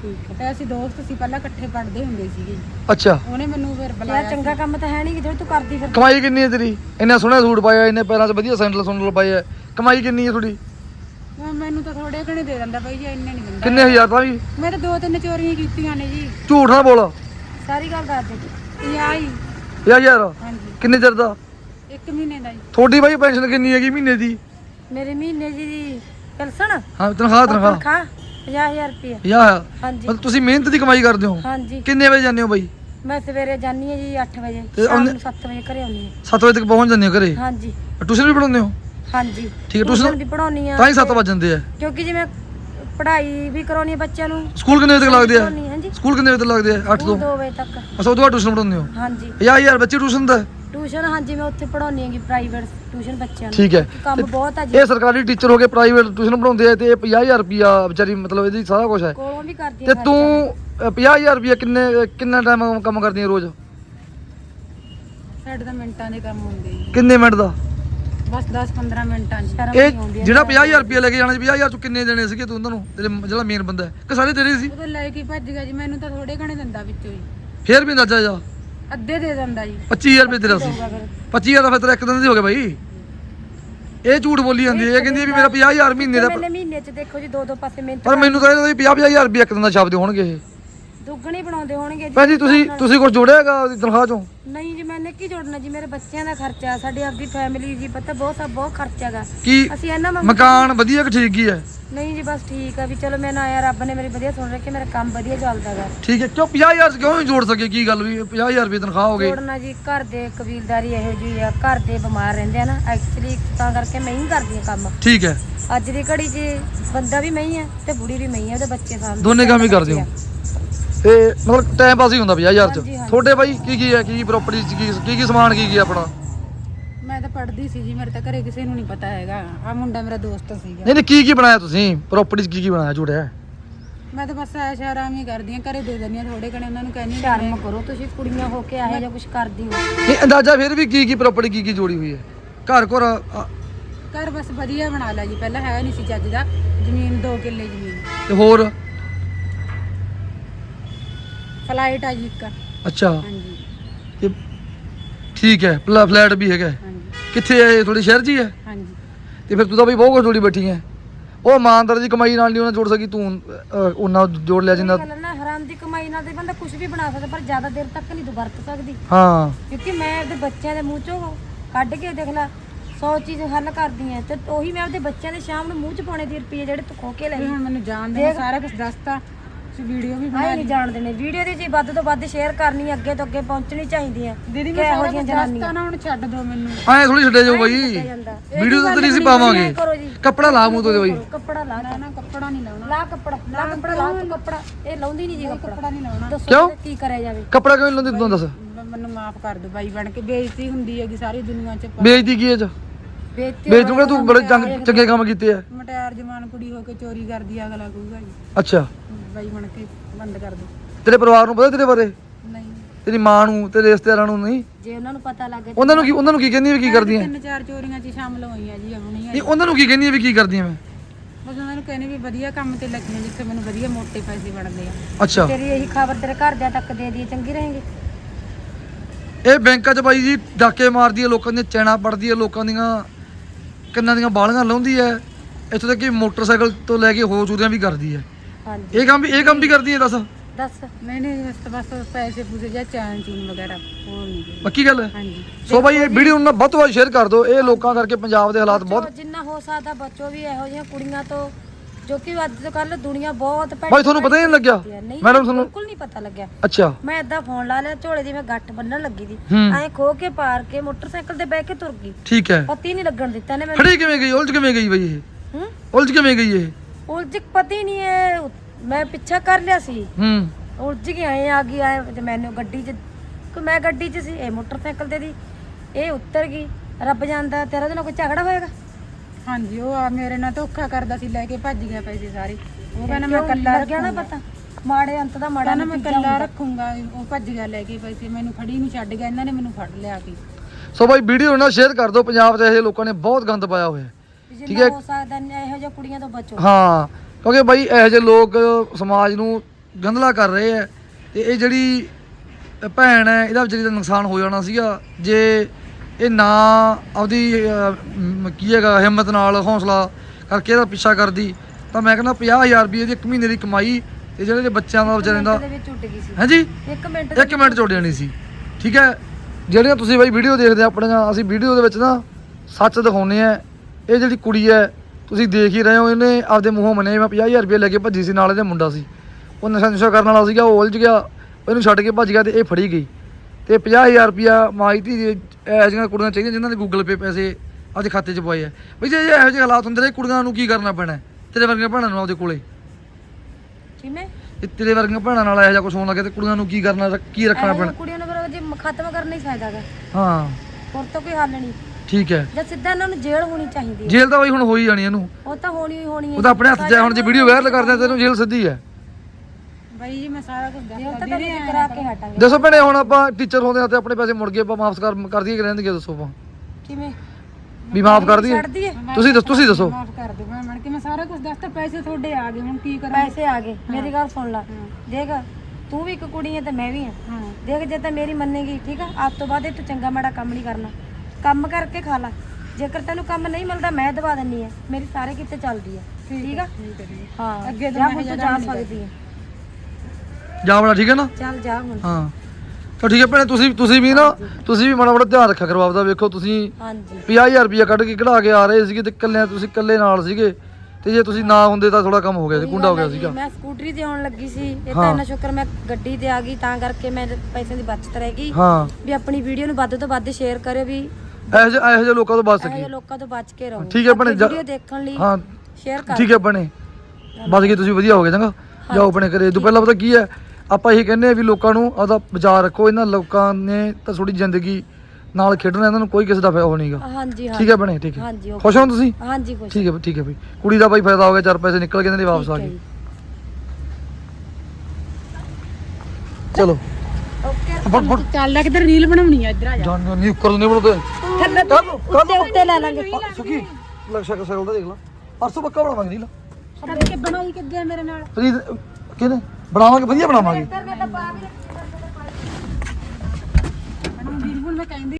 ਠੀਕ ਹੈ। ਤੇ ਅਸੀਂ ਦੋਸਤ ਸੀ ਪਹਿਲਾਂ ਇਕੱਠੇ ਪੜ੍ਹਦੇ ਹੁੰਦੇ ਸੀਗੇ ਅੱਛਾ। ਉਹਨੇ ਮੈਨੂੰ ਫਿਰ ਯਾਰ ਬੁਲਾਇਆ ਚੰਗਾ ਕੰਮ ਤਾਂ ਹੈ ਨਹੀਂ ਕਿ ਜਿਹੜਾ ਤੂੰ ਕਰਦੀ ਫਿਰ ਕਮਾਈ ਕਿੰਨੀ ਹੈ ਤੇਰੀ? ਇੰਨਾ ਸੋਹਣਾ ਸੂਟ ਪਾਇਆ ਇੰਨੇ ਪੈਰਾਂ 'ਚ ਵਧੀਆ ਸੈਂਡਲ ਸੁੰਡਲ ਪਾਏ ਆ ਕਮਾਈ ਕਿੰਨੀ ਹੈ ਤੁਹਾਡੀ? ਮੈਂ- ਮੈਨੂੰ ਤਾਂ ਥੋੜੇ ਘਣੇ ਦੇ ਦਿੰਦਾ ਬਾਈ ਜੀ ਇੰਨੇ ਨਹੀਂ ਦਿੰਦਾ। ਕਿੰਨੇ ਹਜ਼ਾਰ ਤਾਂ ਵੀ? ਮੈਂ ਤਾਂ ਦੋ ਤਿੰਨ ਚੋਰੀਆਂ ਕੀਤੀਆਂ ਨੇ ਜੀ। ਝੂਠ ਨਾ ਬੋਲ। ਸਾਰੀ ਗੱਲ ਦੱਸ ਦੇ। ਪੰਜਾਹ ਹੀ। 20000 ਹਾਂਜੀ। ਕਿੰਨੇ ਚਿਰ ਦਾ? ਇੱਕ ਮਹੀਨੇ ਦਾ ਜੀ। ਤੁਹਾਡੀ ਬਾਈ ਪੈਨਸ਼ਨ ਕਿੰਨੀ ਹੈਗੀ ਮਹੀਨੇ ਦੀ? ਮੇਰੇ ਮਹੀਨੇ ਜੀ ਦੀ ਪੈਨਸ਼ਨ? ਹਾਂ ਤਨਖਾਹ ਤਨਖਾਹ। ਤਨਖਾਹ? 50000 ਰੁਪਏ ਯਾ ਹਾਂਜੀ। ਮਤਲਬ ਤੁਸੀਂ ਮਿਹਨਤ ਦੀ ਕਮਾਈ ਕਰਦੇ ਹੋ? ਹਾਂਜੀ। ਕਿੰਨੇ ਵਜੇ ਜਾਂਦੇ ਹੋ ਬਾਈ? ਮੈਂ ਸਵੇਰੇ ਜਾਨੀ ਹਾਂ ਜੀ 8 ਵਜੇ ਤੇ ਸ਼ਾਮ ਉਹਨੇ- ਨੂੰ 7 ਵਜੇ ਘਰੇ ਆਉਂਦੀ ਹਾਂ। 7 ਵਜੇ ਤੱਕ ਪਹੁੰਚ ਜਾਂਦੇ ਹੋ ਘਰੇ? ਹਾਂਜੀ। ਟਿਊਸ਼ਨ ਵੀ ਪੜਾਉਂਦੇ ਹੋ? ਹਾਂਜੀ। ਠੀਕ ਹੈ, ਟਿਊਸ਼ਨ ਟਿਊਸ਼ਨ ਵੀ ਪੜਾਉਣੀ ਆ ਤਾਂ ਹੀ 7 ਵਜ ਜਾਂਦੇ ਆ। ਕਿਉਂਕਿ ਜਿਵੇਂ ਪੜ੍ਹਾਈ ਵੀ ਕਰਾਉਣੀ ਆ ਬੱਚਿਆਂ ਨੂੰ ਸਕੂਲ ਕਿੰਨੇ ਵਜੇ ਤੱਕ ਲੱਗਦੇ ਆ? ਹਾਂਜੀ। ਸਕੂਲ ਕਿੰਨੇ ਵਜੇ ਤੱਕ ਲੱਗਦੇ ਆ? 8 ਤੋਂ? 2 ਵਜੇ ਤੱਕ। ਅਸਾਂ ਉਦੋਂ ਬਾਅਦ ਟਿਊਸ਼ਨ ਪੜਾਉਂਦੇ ਹੋ? ਹਾਂਜੀ। ਯਾ ਯਾਰ ਬੱਚੇ ਟਿਊਸ਼ਨ ਦਾ? ਟਿਊਸ਼ਨ ਹਾਂਜੀ ਮੈਂ ਉੱਥੇ ਪੜਾਉਣੀ ਹੈਗੀ ਪ੍ਰਾਈਵੇਟ ਟਿਊਸ਼ਨ ਬੱਚਿਆਂ ਨੂੰ। ਠੀਕ ਹੈ। ਕੰਮ ਬਹੁਤ ਆ ਜੀ। ਇਹ ਸਰਕਾਰੀ ਟੀਚਰ ਹੋ ਕੇ ਪ੍ਰਾਈਵੇਟ ਟਿਊਸ਼ਨ ਪੜਾਉਂਦੇ ਆ ਤੇ ਇਹ 50000 ਰੁਪਿਆ ਵਿਚਾਰੀ ਮਤਲਬ ਇਹਦੀ ਸਾਰਾ ਕੁਝ ਹੈ। ਕੋਲੋਂ ਵੀ ਕਰਦੀ ਤੇ ਤੂੰ ਅ, 50000 ਰੁਪਿਆ ਕਿੰਨੇ ਕਿੰਨਾ ਟਾਈਮ ਕੰਮ ਕਰਦੀ ਹੈ ਰੋਜ਼? ਸਾਡੇ ਤਾਂ ਮਿੰਟਾਂ ਦੇ ਕੰਮ ਹੁੰਦੇ ਜੀ। ਕਿੰਨੇ ਮਿੰਟ ਦਾ? ਬਸ 10 15 ਮਿੰਟਾਂ 'ਚ। ਸ਼ਰਮ ਇਹ ਨਹੀਂ ਆਉਂਦੀ ਜਿਹੜਾ 50000 ਰੁਪਿਆ ਲੈ ਕੇ ਜਾਣਾ ਸੀ 50000 ਚੋਂ ਕਿੰਨੇ ਦੇਣੇ ਸੀਗੇ ਤੂੰ ਉਹਨਾਂ ਨੂੰ? ਤੇਰੇ ਜਿਹੜਾ ਮੇਨ ਬੰਦਾ ਹੈ। ਕਿ ਸਾਰੇ ਤੇਰੇ ਸੀ? ਉਹ ਤਾਂ ਲੈ ਕੇ ਭੱਜ ਗਿਆ ਜੀ ਮੈਨੂੰ ਤਾਂ ਥੋੜੇ ਘਣੇ ਦਿੰਦਾ ਵਿੱਚੋਂ ਜੀ ਫੇਰ ਵੀ ਅੰਦਾਜ਼ਾ ਜਾ। ਅੱਧੇ ਦੇ ਦਿੰਦਾ ਜੀ। 25000 ਰੁਪਏ ਤੇਰਾ ਸੀ। 25000 ਦਾ ਫਿਰ ਤੇਰਾ ਇੱਕ ਦਿਨ ਦੀ ਹੋ ਗਿਆ ਬਾਈ। ਇਹ ਝੂਠ ਬੋਲੀ ਜਾਂਦੀ ਹੈ। ਇਹ ਕਹਿੰਦੀ ਹੈ ਵੀ ਮੇਰਾ 50000 ਮਹੀਨੇ ਦਾ ਮੈਨੇ ਮਹੀਨੇ ਚ ਦੇਖੋ ਜੀ ਦੋ ਦੋ ਪਾਸੇ ਮਿਹਨਤ ਪਰ ਮੈਨੂੰ ਤਾਂ ਇਹਦਾ 50 50000 ਰੁਪਏ ਇੱਕ ਦਿਨ ਦਾ ਛਾਪਦੇ ਹੋਣਗੇ ਇਹ। ਦੁੱਗਣੇ ਬਣਾਉਂਦੇ ਹੋਣਗੇ ਜੀ। ਭੈਣ ਜੀ ਤੁਸੀਂ ਤੁਸੀਂ ਕੁਝ ਜੋੜਿਆਗਾ ਉਹਦੀ ਤਨਖਾਹ ਚੋਂ? ਨਹੀਂ ਜੀ ਮੈਨੇ ਕੀ ਜੋੜਨਾ ਜੀ ਮੇਰੇ ਬੱਚਿਆਂ ਦਾ ਖਰਚਾ ਸਾਡੀ ਆਪਦੀ ਫੈਮਿਲੀ ਜੀ ਪਤਾ ਬਹੁਤ ਸਭ ਬਹੁਤ ਖਰਚਾ ਗਾ ਕੀ ਅਸੀਂ ਇਹਨਾਂ ਮੈਂ ਮਕਾਨ ਵਧੀਆ ਕਿ ਠੀਕ ਹੀ ਹੈ? ਨਹੀਂ ਜੀ ਬਸ ਠੀਕ ਆ ਵੀ ਚਲੋ ਮੈਂ ਨਾ ਆਇਆ ਰੱਬ ਨੇ ਮੇਰੀ ਵਧੀਆ ਸੁਣ ਰੱਖੀ ਮੇਰਾ ਕੰਮ ਵਧੀਆ ਚੱਲਦਾ ਗਾ। ਠੀਕ ਹੈ ਕਿਉਂ 50000 ਕਿਉਂ ਨਹੀਂ ਜੋੜ ਸਕੇ? ਕੀ ਗੱਲ ਵੀ 50000 ਰੁਪਏ ਤਨਖਾਹ ਹੋ ਗਈ। ਜੋੜਨਾ ਜੀ ਘਰ ਦੇ ਕਬੀਲਦਾਰੀ ਇਹੋ ਜਿਹੀ ਆ ਘਰ ਦੇ ਬਿਮਾਰ ਰਹਿੰਦੇ ਆ ਨਾ ਐਕਚੁਅਲੀ ਤਾਂ ਕਰਕੇ ਮੈਂ ਹੀ ਕਰਦੀ ਆ ਕੰਮ। ਠੀਕ ਹੈ। ਅੱਜ ਦੀ ਘੜੀ 'ਚ ਬੰਦਾ ਵੀ ਮੈਂ ਹੀ ਆ ਤੇ ਬੁੜੀ ਵੀ ਮੈਂ ਹੀ ਆ ਉਹਦੇ ਬੱਚੇ ਸਾਹਮਣੇ ਦੋਨੇ ਕੰਮ ਹੀ ਕਰਦੇ ਹੋ। ਤੇ ਮਤਲਬ ਟਾਈਮ ਪਾਸ ਹੀ ਹੁੰਦਾ 50000 ਚ। ਹਾਂਜੀ। ਤੁਹਾਡੇ ਬਾਈ ਕੀ ਕੀ ਹੈ? ਕੀ ਕੀ ਪ੍ਰਾਪਰਟੀ ਚ ਕੀ ਕੀ ਕੀ ਸਮਾਨ ਕੀ ਕੀ ਹੈ ਆਪਣਾ? ਮੈਂ ਤਾਂ ਪੜ੍ਹਦੀ ਸੀ ਜੀ ਮੇਰੇ ਤਾਂ ਘਰੇ ਕਿਸੇ ਨੂੰ ਨਹੀਂ ਪਤਾ ਹੈਗਾ। ਆ ਮੁੰਡਾ ਮੇਰਾ ਦੋਸਤ ਸੀਗਾ। ਨਹੀਂ ਨਹੀਂ ਕੀ ਕੀ ਬਣਾਇਆ ਤੁਸੀਂ? ਪ੍ਰਾਪਰਟੀ 'ਚ ਕੀ ਕੀ ਬਣਾਇਆ ਝੂੜਿਆ ਮੈਂ ਤਾਂ ਬਸ ਐਸ਼ ਆਰਾਮ ਹੀ ਕਰਦੀ ਘਰੇ ਦੇ ਦਿੰਦੀ ਥੋੜੇ ਕਣੇ ਉਹਨਾਂ ਨੂੰ ਕਹਿੰਦੀ ਸ਼ਰਮ ਕਰੋ ਤੁਸੀਂ ਕੁੜੀਆਂ ਹੋ ਕੇ ਆਏ ਜਾਂ ਕੁਝ ਕਰਦੀ ਹੋ। ਨਹੀਂ ਅੰਦਾਜ਼ਾ ਫਿਰ ਵੀ ਕੀ ਕੀ ਪ੍ਰਾਪਰਟੀ ਕੀ ਕੀ ਜੋੜੀ ਹੋਈ ਹੈ? ਘਰ ਘਰ ਘਰ ਬਸ ਵਧੀਆ ਬਣਾ ਲਿਆ ਜੀ ਪਹਿਲਾਂ ਹੈ ਨਹੀਂ ਸੀ ਚੱਜ ਦਾ। ਜ਼ਮੀਨ 2 ਕਿੱਲੇ ਜ਼ਮੀਨ। ਤੇ ਹੋਰ? ਫਲਾਈਟ ਆ ਜੀ ਇੱਕ। ਅੱਛਾ। ਹਾਂਜੀ। ਤੇ ਠੀਕ ਹੈ ਪਲਾ ਫਲੈਟ ਵੀ ਹੈਗਾ ਹਾਂਜੀ। ਕਿੱਥੇ ਹੈ ਇਹ? ਤੁਹਾਡੇ ਸ਼ਹਿਰ 'ਚ ਹੀ ਹੈ? ਹਾਂਜੀ। ਤੇ ਫਿਰ ਤੂੰ ਤਾਂ ਬਈ ਬਹੁਤ ਕੁਝ ਜੋੜੀ ਬੈਠੀ ਹੈ। ਉਹ ਇਮਾਨਦਾਰ ਦੀ ਕਮਾਈ ਨਾਲ ਨਹੀਂ ਉਹਨਾਂ ਜੋੜ ਸਕੀ ਤੂੰ ਅਹ, ਉਹਨਾਂ ਜੋੜ ਲਿਆ ਜਿੰਨਾ ਗੱਲ ਨਾ ਹਰਾਮ ਦੀ ਕਮਾਈ ਨਾਲ ਤੇ ਬੰਦਾ ਕੁਝ ਵੀ ਬਣਾ ਸਕਦਾ ਪਰ ਜ਼ਿਆਦਾ ਦੇਰ ਤੱਕ ਨਹੀਂ ਤੂੰ ਵਰਤ ਸਕਦੀ। ਹਾਂ। ਕਿਉਂਕਿ ਮੈਂ ਆਪਣੇ ਬੱਚਿਆਂ ਦੇ ਮੂੰਹ ਚੋਂ ਕੱਢ ਕੇ ਦੇਖ ਲੈ 100 ਚੀਜ਼ ਹੱਲ ਕਰਦੀ ਐ ਤੇ ਉਹੀ ਮੈਂ ਆਪਣੇ ਬੱਚਿਆਂ ਦੇ ਸ਼ਾਮ ਨੂੰ ਮੂੰਹ ਚ ਪਾਉਣੇ ਦੀ ਰੁਪਏ ਜਿਹੜੇ ਤੂੰ ਖੋ ਕੇ ਲਈ ਹੁਣ ਮੈਨੂੰ ਜਾਣਦੇ ਨੇ ਸਾਰਾ ਕੁਝ ਦੱਸਤਾ। ਤੁਸੀਂ ਵੀਡੀਓ ਵੀ ਬਣਾ ਆਏ ਨਹੀਂ ਜਾਣਦੇ ਨੇ ਵੀਡੀਓ ਦੀ ਜੀ ਵੱਧ ਤੋਂ ਵੱਧ ਸ਼ੇਅਰ ਕਰਨੀ ਅੱਗੇ ਤੋਂ ਅੱਗੇ ਪਹੁੰਚਣੀ ਚਾਹੀਦੀ ਹੈ ਦੀਦੀ ਮੈਂ ਕਿਹੋ ਸਾਰਾ ਕੁਝ ਦੱਸਤਾ ਨਾ ਹੁਣ ਛੱਡ ਦਿਓ ਮੈਨੂੰ। ਐ ਥੋੜੀ ਛੱਡੇ ਜਾਓ ਬਾਈ। ਵੀਡੀਓ ਤਾਂ ਅਸੀਂ ਪਾਵਾਂਗੇ। ਕੱਪੜਾ ਲਾ ਮੂੰਹ ਤੋਂ ਬਾਈ। ਕੱਪੜਾ ਲਾ ਨਾ ਨਾ ਕੱਪੜਾ ਨਹੀਂ ਲਾਉਣਾ। ਲਾ ਕੱਪੜਾ ਲਾ ਕੱਪੜਾ ਲਾ ਤੂੰ ਕੱਪੜਾ। ਇਹ ਲਾਉਂਦੀ ਨਹੀਂ ਜੀ ਕੱਪੜਾ। ਨਹੀਂ ਲਾਉਣਾ। ਦੱਸੋ ਕੀ ਕਰਿਆ ਜਾਵੇ? ਕੱਪੜਾ ਕਿਉਂ ਲਾਉਂਦੀ ਤੂੰ ਦੱਸ। ਮੈਨੂੰ ਮਾਫ ਕਰ ਦਿਓ ਬਾਈ ਬਣ ਕੇ ਬੇਇੱਜ਼ਤੀ ਹੁੰਦੀ ਹੈਗੀ ਸਾਰੀ ਦੁਨੀਆ 'ਚ। ਵੇਚਦੀ ਕੀ ਇਹ ਚ? ਬੇਇੱਜ਼ਤੀ ਤੂੰ ਬੜੇ ਚੰਗ- ਕੰਮ ਕੀਤੇ ਆ। ਮਟਿਆਰ ਜਵਾਨ ਕੁੜੀ ਹੋ ਕੇ ਚੋਰੀ ਕਰਦੀ ਅਗਲਾ ਕਹੂਗਾ ਜੀ। ਅੱਛਾ। ਬਾਈ ਬਣ ਕੇ ਬੰਦ ਕਰ ਦਿਓ ਤੇਰੇ ਪਰਿਵਾਰ ਨੂੰ ਪਤਾ ਤੇਰੇ ਬਾਰੇ? ਨਹੀਂ। ਤੇਰੀ ਮਾਂ ਨੂੰ ਤੇਰੇ ਰਿਸ਼ਤੇਦਾਰਾਂ ਨੂੰ ਨਹੀਂ? ਜੇ ਉਹਨਾਂ ਨੂੰ ਪਤਾ ਲੱਗ ਗਿਆ ਉਹਨਾਂ ਨੂੰ ਕੀ ਉਹਨਾਂ ਨੂੰ ਕੀ ਕਹਿੰਦੀ ਵੀ ਕੀ ਕਰਦੀਆਂ? ਤਿੰਨ ਚਾਰ ਚੋਰੀਆਂ 'ਚ ਸ਼ਾਮਲ ਹੋਈਆਂ ਜੀ ਆਪਣੀਆਂ ਨਹੀਂ ਉਹਨਾਂ ਨੂੰ ਕੀ ਕਹਿੰਦੀ ਵੀ ਕੀ ਕਰਦੀਆਂ ਮੈਂ? ਬਸ ਉਹਨਾਂ ਨੂੰ ਕਹਿੰਦੇ ਵੀ ਵਧੀਆ ਕੰਮ ਤੇ ਲੱਗੀਆਂ ਜਿੱਥੇ ਮੈਨੂੰ ਵਧੀਆ ਮੋਟੇ ਪੈਸੇ ਬਣਦੇ ਆ। ਅੱਛਾ। ਤੇਰੀ ਇਹੀ ਖਬਰ ਤੇਰੇ ਘਰਦਿਆਂ ਤੱਕ ਦੇ ਦੀ ਚੰਗੀ ਰਹੇਗੀ? ਇਹ ਬੈਂਕਾਂ 'ਚ ਬਾਈ ਜੀ ਡਾਕੇ ਮਾਰਦੀ ਹੈ ਲੋਕਾਂ ਦੀਆਂ ਚੈਨਾ ਪੜਦੀ ਹੈ ਲੋਕਾਂ ਦੀਆਂ ਕੰਨਾਂ ਦੀਆਂ ਬਾਲੀਆਂ ਲਾਉਂਦੀ ਹੈ ਇੱਥੋਂ ਤੱਕ ਕਿ ਮੋਟਰਸਾਈਕਲ ਤੋਂ ਲੈ ਕੇ ਹੋ ਚੂਰਿਆਂ ਵੀ ਕਰਦੀ ਹੈ ਹਾਂਜੀ। ਇਹ ਕੰਮ ਵੀ ਇਹ ਕੰਮ ਵੀ ਕਰਦੀ ਹੈ ਦੱਸ। ਦੱਸ। ਨਹੀਂ ਨਹੀਂ ਬਸ ਬਸ ਪੈਸੇ ਪੂਸੇ ਜਾਂ ਚੈਨ ਚੂਨ ਵਗੈਰਾ ਹੋਰ ਨਹੀਂ। ਪੱਕੀ ਗੱਲ ਹੈ? ਹਾਂਜੀ। ਸੋ ਬਾਈ ਇਹ ਵੀਡੀਓ ਨੂੰ ਨਾ ਵੱਧ ਤੋਂ ਵੱਧ ਸ਼ੇਅਰ ਕਰ ਦਿਓ। ਇਹ ਲੋਕਾਂ ਕਰਕੇ ਪੰਜਾਬ ਦੇ ਹਾਲਾਤ ਬਹੁਤ ਬਚੋ, ਜਿੰਨਾ ਹੋ ਸਕਦਾ ਬੱਚੋ ਵੀ ਇਹੋ ਜਿਹੀਆਂ ਕੁੜੀਆਂ ਤੋਂ ਜੋ ਕਿ ਅੱਜ ਤੋਂ ਕੱਲ ਦੁਨੀਆ ਬਹੁਤ ਭੈੜੀ ਬਾਈ ਤੁਹਾਨੂੰ ਪਤਾ ਹੀ ਨਹੀਂ ਲੱਗਿਆ? ਮੈਡਮ ਤੁਹਾਨੂੰ ਬਿਲਕੁਲ ਨਹੀਂ ਪਤਾ ਲੱਗਿਆ। ਅੱਛਾ। ਮੈਂ ਏਦਾਂ ਫੋਨ ਲਾ ਲਿਆ ਝੋਲੇ ਦੀ ਮੈਂ ਗੱਠ ਬੰਨਣ ਲੱਗੀ ਦੀ। ਹੂੰ। ਐਂ ਖੋ ਕੇ ਪਾਰ ਕੇ ਮੋਟਰਸਾਈਕਲ ਤੇ ਬਹਿ ਕੇ ਤੁਰ ਗਈ। ਠੀਕ ਹੈ। ਪਤੀ ਨਹੀਂ ਲੱਗਣ ਦਿੱਤਾ ਨੇ ਮੈਨੂੰ। ਖੜੀ ਕਿਵੇਂ ਗਈ? ਉਲਝ ਕਿਵੇਂ ਗਈ ਬਈ ਇਹ? ਹੂੰ? ਉਲਝ ਕਿਵੇਂ ਗਈ ਇਹ? ਉਲਝ ਪਤੀ ਨਹੀਂ ਹੈ। ਮੈਂ ਪਿੱਛਾ ਕਰ ਲਿਆ ਸੀ। ਹੂੰ। ਉਲਝ ਕੇ ਆਏ ਆ ਗਈ ਆਏ ਤੇ ਮੈਨੂੰ ਗੱਡੀ 'ਚ ਕਿ ਮੈਂ ਗੱਡੀ 'ਚ ਸੀ ਇਹ ਮੋਟਰਸਾਈਕਲ ਤੇ ਦੀ। ਇਹ ਉੱਤਰ ਗਈ। ਰੱਬ ਜਾਣਦਾ ਤੇਰਾ ਉਹਦੇ ਨਾਲ ਕੋਈ ਝਗੜਾ ਹੋਏਗਾ? ਹਾਂਜੀ ਉਹ ਆ ਮੇਰੇ ਨਾਲ ਧੋਖਾ ਕਰਦਾ ਸੀ ਲੈ ਕੇ ਭੱਜ ਗਿਆ ਪੈਸੇ ਸਾਰੇ। ਉਹ ਕਹਿੰਦਾ ਮੈਂ? ਕੱਲਾ ਲੱਗਿਆ ਨਾ। ਪਤਾ? ਮਾੜੇ ਅੰਤ ਦਾ ਮਾੜਾ ਕਹਿੰਦਾ ਮੈਂ ਕੱਲਾ। ਰੱਖੂੰਗਾ ਉਹ ਭੱਜ ਗਿਆ ਲੈ ਕੇ ਪੈਸੇ ਮੈਨੂੰ ਖੜੀ ਨੂੰ ਛੱਡ ਗਿਆ ਇਹਨਾਂ ਨੇ ਮੈਨੂੰ ਫੜ ਲਿਆ ਕੇ। ਸੋ ਬਾਈ ਵੀਡੀਓ ਨਾਲ ਸ਼ੇਅਰ ਕਰ ਦਿਓ ਪੰਜਾਬ ਦੇ ਇਹ ਲੋਕਾਂ ਨੇ ਬਹੁਤ ਗੰਦ ਪਾਇਆ ਹੋਇਆ ਹੈ। ਵੀ ਠੀਕ ਜਿੰਨਾ ਹੈ। ਹੋ ਸਕਦਾ ਇਹੋ ਜਿਹੇ ਕੁੜੀਆਂ ਤੋਂ ਬਚੋ। ਹਾਂ ਕਿਉਂਕਿ ਬਾਈ ਇਹੋ ਜਿਹੇ ਲੋਕ ਸਮਾਜ ਨੂੰ ਗੰਦਲਾ ਕਰ ਰਹੇ ਆ ਤੇ ਇਹ ਜਿਹੜੀ ਭੈਣ ਹੈ ਇਹਦਾ ਵਿਚਾਰੀ ਦਾ ਨੁਕਸਾਨ ਹੋ ਜਾਣਾ ਸੀਗਾ। ਜੇ ਇਹ ਨਾ ਆਪਦੀ ਅਹ, ਮ, ਕੀ ਹੈਗਾ ਹਿੰਮਤ ਨਾਲ ਹੌਸਲਾ ਕਰਕੇ ਇਹਦਾ ਪਿੱਛਾ ਕਰਦੀ ਤਾਂ ਮੈਂ ਕਹਿੰਦਾ 50000 ਰੁਪਏ ਦੀ ਇੱਕ ਮਹੀਨੇ ਦੀ ਕਮਾਈ ਤੇ ਜਿਹੜੇ ਬੱਚਿਆਂ ਦਾ ਵਿਚਾਰਿਆਂ ਦਾ ਦੇ ਵਿੱਚ ਉੱਡ ਗਈ ਸੀ। ਹਾਂਜੀ? ਇੱਕ ਮਿੰਟ ਇੱਕ ਮਿੰਟ ਚੋੜ ਜਾਣੀ ਸੀ। ਠੀਕ ਹੈ? ਜਿਹੜੀਆਂ ਤੁਸੀਂ ਬਾਈ ਵੀਡੀਓ ਦੇਖਦੇ ਆ ਆਪਣੀਆਂ ਅਸੀਂ ਵੀਡੀਓ ਦੇ ਵਿੱਚ ਨਾ ਸੱਚ ਦਿਖਾਉਂਦੇ ਆ। ਇਹ ਜਿਹੜੀ ਕੁੜੀ ਹੈ ਤੁਸੀਂ ਦੇਖ ਹੀ ਰਹੇ ਹੋ ਇਹਨੇ ਆਪਦੇ ਮੂੰਹੋਂ ਮੰਨੇ ਮੈਂ 50000 ਰੁਪਏ ਲੈ ਕੇ ਭੱਜੀ ਸੀ ਨਾਲ ਇਹਦੇ ਮੁੰਡਾ ਸੀ। ਉਹ ਨਸ਼ਾ ਨੁਸ਼ਾ ਕਰਨ ਵਾਲਾ ਸੀਗਾ ਉਹ ਉਲਝ ਗਿਆ ਇਹਨੂੰ ਛੱਡ ਕੇ ਭੱਜ ਗਿਆ ਤੇ ਇਹ ਫੜੀ ਗਈ। ਤੇ 50000 ਰੁਪਿਆ ਮਾਈ ਦੇ ਜਿਹੀਆਂ ਕੁੜੀਆਂ ਚਾਹੀਦੀਆਂ ਜਿਨ੍ਹਾਂ ਦੇ ਗੂਗਲ ਪੇ ਪੈਸੇ ਆਪਦੇ ਖਾਤੇ 'ਚ ਪਵਾਏ ਆ। ਬਈ ਜੇ ਇਹੋ ਜਿਹੇ ਹਾਲਾਤ ਹੁੰਦੇ ਨੇ ਕੁੜੀਆਂ ਨੂੰ ਕੀ ਕਰਨਾ ਪੈਣਾ? ਤੇਰੇ ਵਰਗੀਆਂ ਭੈਣਾਂ ਨੂੰ ਆਪਦੇ ਕੋਲੇ। ਕਿਵੇਂ? ਤੇਰੇ ਵਰਗੀਆਂ ਭੈਣਾਂ ਨਾਲ ਇਹੋ ਜਿਹਾ ਕੁਝ ਹੋਣ ਲੱਗੇ ਤੇ ਕੁੜੀਆਂ ਨੂੰ ਕੀ ਕਰਨਾ ਕੀ ਰੱਖਣਾ ਪੈਣਾ? ਕੁੜੀਆਂ ਨੂੰ ਫਿਰ ਜੇ ਖਤਮ ਕਰਨਾ ਹੀ ਗਾ ਹਾਂ। ਹੋਰ ਤਾਂ ਕੋਈ ਹੱਲ ਨਹੀਂ। ਠੀਕ ਹੈ। ਜਾਂ ਸਿੱਧਾ ਇਹਨਾਂ ਨੂੰ ਜੇਲ੍ਹ ਹੋਣੀ ਚਾਹੀਦੀ ਹੈ। ਜੇਲ੍ਹ ਤਾਂ ਬਈ ਹੁਣ ਹੋਈ ਜਾਣੀ ਇਹਨੂੰ। ਉਹ ਤਾਂ ਹੋਣੀ ਹੀ ਹੋਣੀ ਹੈ ਉਹ ਤਾਂ ਆਪਣੇ ਹੱਥ 'ਚ ਹੈ, ਹੁਣ ਜੇ ਵੀਡੀਓ ਵਾਇਰਲ ਕਰਦੇ ਆ ਤੈਨੂੰ ਜੇਲ੍ਹ ਸਿੱਧੀ ਹੈ। ਬਾਈ ਜੀ ਮੈਂ ਸਾਰਾ ਕੁਝ ਦੱਸਦਾ। ਤਾਂ ਤੁਹਾਨੂੰ ਕਰਾ ਕੇ ਹਟਾਂਗੇ। ਦੱਸੋ ਭੈਣੇ ਹੁਣ ਆਪਾਂ ਟੀਚਰ ਹੁੰਦੇ ਆ ਤੇ ਆਪਣੇ ਪੈਸੇ ਮੁੜ ਗਏ ਆਪਾਂ ਵਾਪਸ ਕਰ ਕਰ ਦਈਏ ਕਿ ਰਹਿਣ ਦਈਏ ਦੱਸੋ ਆਪਾਂ। ਕਿਵੇਂ? ਵੀ ਮਾਫ ਕਰ ਦਈਏ। ਛੱਡ ਦਈਏ। ਤੁਸੀਂ ਦੱਸੋ ਤੁਸੀਂ ਦੱਸੋ। ਮਾਫ ਕਰ ਦਿਓ ਮੈਂ ਮਣ ਕੇ ਮੈਂ ਸਾਰਾ ਕੁਝ ਦੱਸਤਾ ਪੈਸੇ ਤੁਹਾਡੇ ਆ ਗਏ ਹੁਣ ਕੀ ਕਰਾਂ? ਪੈਸੇ ਆ ਗਏ ਮੇਰੀ ਗੱਲ ਸੁਣ ਲੈ। ਦੇਖ ਤੂੰ ਵੀ ਇੱਕ ਕੁੜੀ ਹੈ ਤੇ ਮੈਂ ਵੀ ਹਾਂ। ਹਾਂ। ਦੇਖ ਜੇ ਤਾਂ ਮੇਰੀ ਮੰਨੇਗੀ ਠੀਕ ਆ? ਅੱਜ ਤੋਂ ਬਾਅਦ ਇਹ ਤੂੰ ਚੰਗਾ ਮਾੜਾ ਕੰਮ ਨਹੀਂ ਕਰਨਾ। ਕੰਮ ਕਰਕੇ ਖਾ ਲੈ। ਜੇਕਰ ਤੈਨੂੰ ਕੰਮ ਨਹੀਂ ਮਿਲਦਾ ਮੈਂ ਦਵਾ ਦਿੰਨੀ ਆ। ਮੇਰੀ ਸਾਰੇ ਕਿਤੇ ਚੱਲਦੀ ਆ। ਠੀਕ ਆ ਠੀਕ ਹੈ ਜੀ। ਹਾਂ ਅੱਗੇ ਤੋਂ ਮੈਂ ਜਾ ਸਕਦੀ ਆ। ਜਾ ਬੜਾ ਠੀਕ ਹੈ ਨਾ? ਚੱਲ ਜਾ ਹੁਣ। ਹਾਂ। ਤਾਂ ਠੀਕ ਹੈ ਭੈਣੇ ਤੁਸੀਂ ਤੁਸੀਂ ਵੀ ਨਾ ਤੁਸੀਂ ਵੀ ਮਾੜਾ ਮਾੜਾ ਧਿਆਨ ਰੱਖਿਆ ਕਰੋ ਆਪਦਾ ਵੇਖੋ ਤੁਸੀਂ ਹਾਂਜੀ। 50000 ਰੁਪਇਆ ਕੱਢ ਕੇ ਕਢਾ ਕੇ ਆ ਰਹੇ ਸੀਗੇ ਤੇ ਇਕੱਲੇ ਤੁਸੀਂ ਇਕੱਲੇ ਨਾਲ ਸੀਗੇ। ਤੇ ਜੇ ਤੁਸੀਂ ਨਾ ਹੁੰਦੇ ਤਾਂ ਥੋੜਾ ਕੰਮ ਹੋ ਗਿਆ ਸੀ ਗੁੰਡਾ ਹੋ ਗਿਆ ਸੀਗਾ। ਮੈਂ ਸਕੂਟਰੀ ਤੇ ਆਉਣ ਲੱਗੀ ਸੀ। ਇਹ। ਤਾਂ ਇੰਨਾ ਸ਼ੁਕਰ ਮੈਂ ਗੱਡੀ ਤੇ ਆ ਗਈ ਤਾਂ ਕਰਕੇ ਮੈਂ ਪੈਸਿਆਂ ਦੀ ਬਚਤ ਰਹਿ ਗਈ। ਹਾਂ। ਵੀ ਆਪਣੀ ਵੀਡੀਓ ਨੂੰ ਵੱਧ ਤੋਂ ਵੱਧ ਸ਼ੇਅਰ ਕਰਿਓ ਵੀ ਇਹੋ ਜਿਹੇ ਇਹੋ ਜਿਹੇ ਲੋਕਾਂ ਤੋਂ ਬਚ ਸਕੀ ਲੋਕਾਂ ਤੋਂ ਬਚ ਕੇ ਰਹੋ। ਠੀਕ ਹੈ ਭੈਣੇ, ਜਾ- ਵੀਡੀਓ ਦੇਖਣ ਲਈ ਹਾਂ ਸ਼ੇਅਰ ਕਰ ਠੀਕ ਹੈ ਭੈਣੇ। ਬਚ ਗਏ ਤੁਸੀਂ ਵਧੀਆ ਹੋ ਗਏ ਚੰਗਾ। ਜਾਓ ਆਪਣੇ ਘਰੇ। ਇਹ ਤੋਂ ਪਹਿਲਾਂ ਪਤਾ ਕੀ ਹੈ ਆਪਾਂ ਇਹੀ ਕਹਿੰਦੇ ਆ ਵੀ ਲੋਕਾਂ ਨੂੰ ਆਪਦਾ ਵਿਚਾਰ ਰੱਖੋ। ਇਹਨਾਂ ਲੋਕਾਂ ਨੇ ਤਾਂ ਥੋੜੀ ਜ਼ਿੰਦਗੀ ਨਾਲ ਖੇਡਣਾ ਇਹਨਾਂ ਨੂੰ ਕੋਈ ਕਿਸੇ ਦਾ ਫਾਇਦਾ ਹੋ ਨਹੀਂਗਾ ਹਾਂਜੀ ਹਾਂ ਠੀਕ ਹੈ ਬਣੇ ਠੀਕ ਹੈ। ਹਾਂਜੀ ਖੁਸ਼ ਹੋ ਤੁਸੀਂ? ਹਾਂਜੀ ਖੁਸ਼ ਠੀਕ ਹੈ ਠੀਕ ਹੈ ਬਈ ਕੁੜੀ ਦਾ ਬਾਈ ਫਾਇਦਾ ਹੋ ਗਿਆ ਚਾਰ ਪੈਸੇ ਨਿਕਲ ਗਏ ਇਹਨਾਂ ਦੇ ਵਾਪਸ ਆ ਠੀਕ ਹੈ ਗਏ। ਜੀ। ਚਲੋ। ਫੜ ਫੜ ਚੱਲ ਕਿਧਰ ਰੀਲ ਬਣਾਉਣੀ ਆ ਇੱਧਰ ਆ ਜਾ। ਜਾਨ ਨਹੀਂ ਉੱਕਰ ਨਹੀਂ ਬਣਦੇ ਥੱਲੇ ਉੱਤੇ ਉੱਤੇ ਲੈ ਲਾਂਗੇ। ਸੁਖੀ ਲਕਸ਼ਾ ਕਾ ਸਾਈਕਲ ਦਾ ਦੇਖ ਲਾ। ਪਰਸੋਂ ਪੱਕਾ ਬਣਾਵਾਂਗੇ ਨੀਲਾ ਕਰਕੇ ਬਣਾਈ ਕਿੱਦੇ ਮੇਰੇ ਨਾਲ। ਫਰੀਦ ਕਿਹਨੇ? ਬਣਾਵਾਂਗੇ ਵਧੀਆ ਬਣਾਵਾਂਗੇ। ਬਣਾਉਂਦੀ ਹੁਣ ਮੈਂ ਕਹਿੰਦੀ।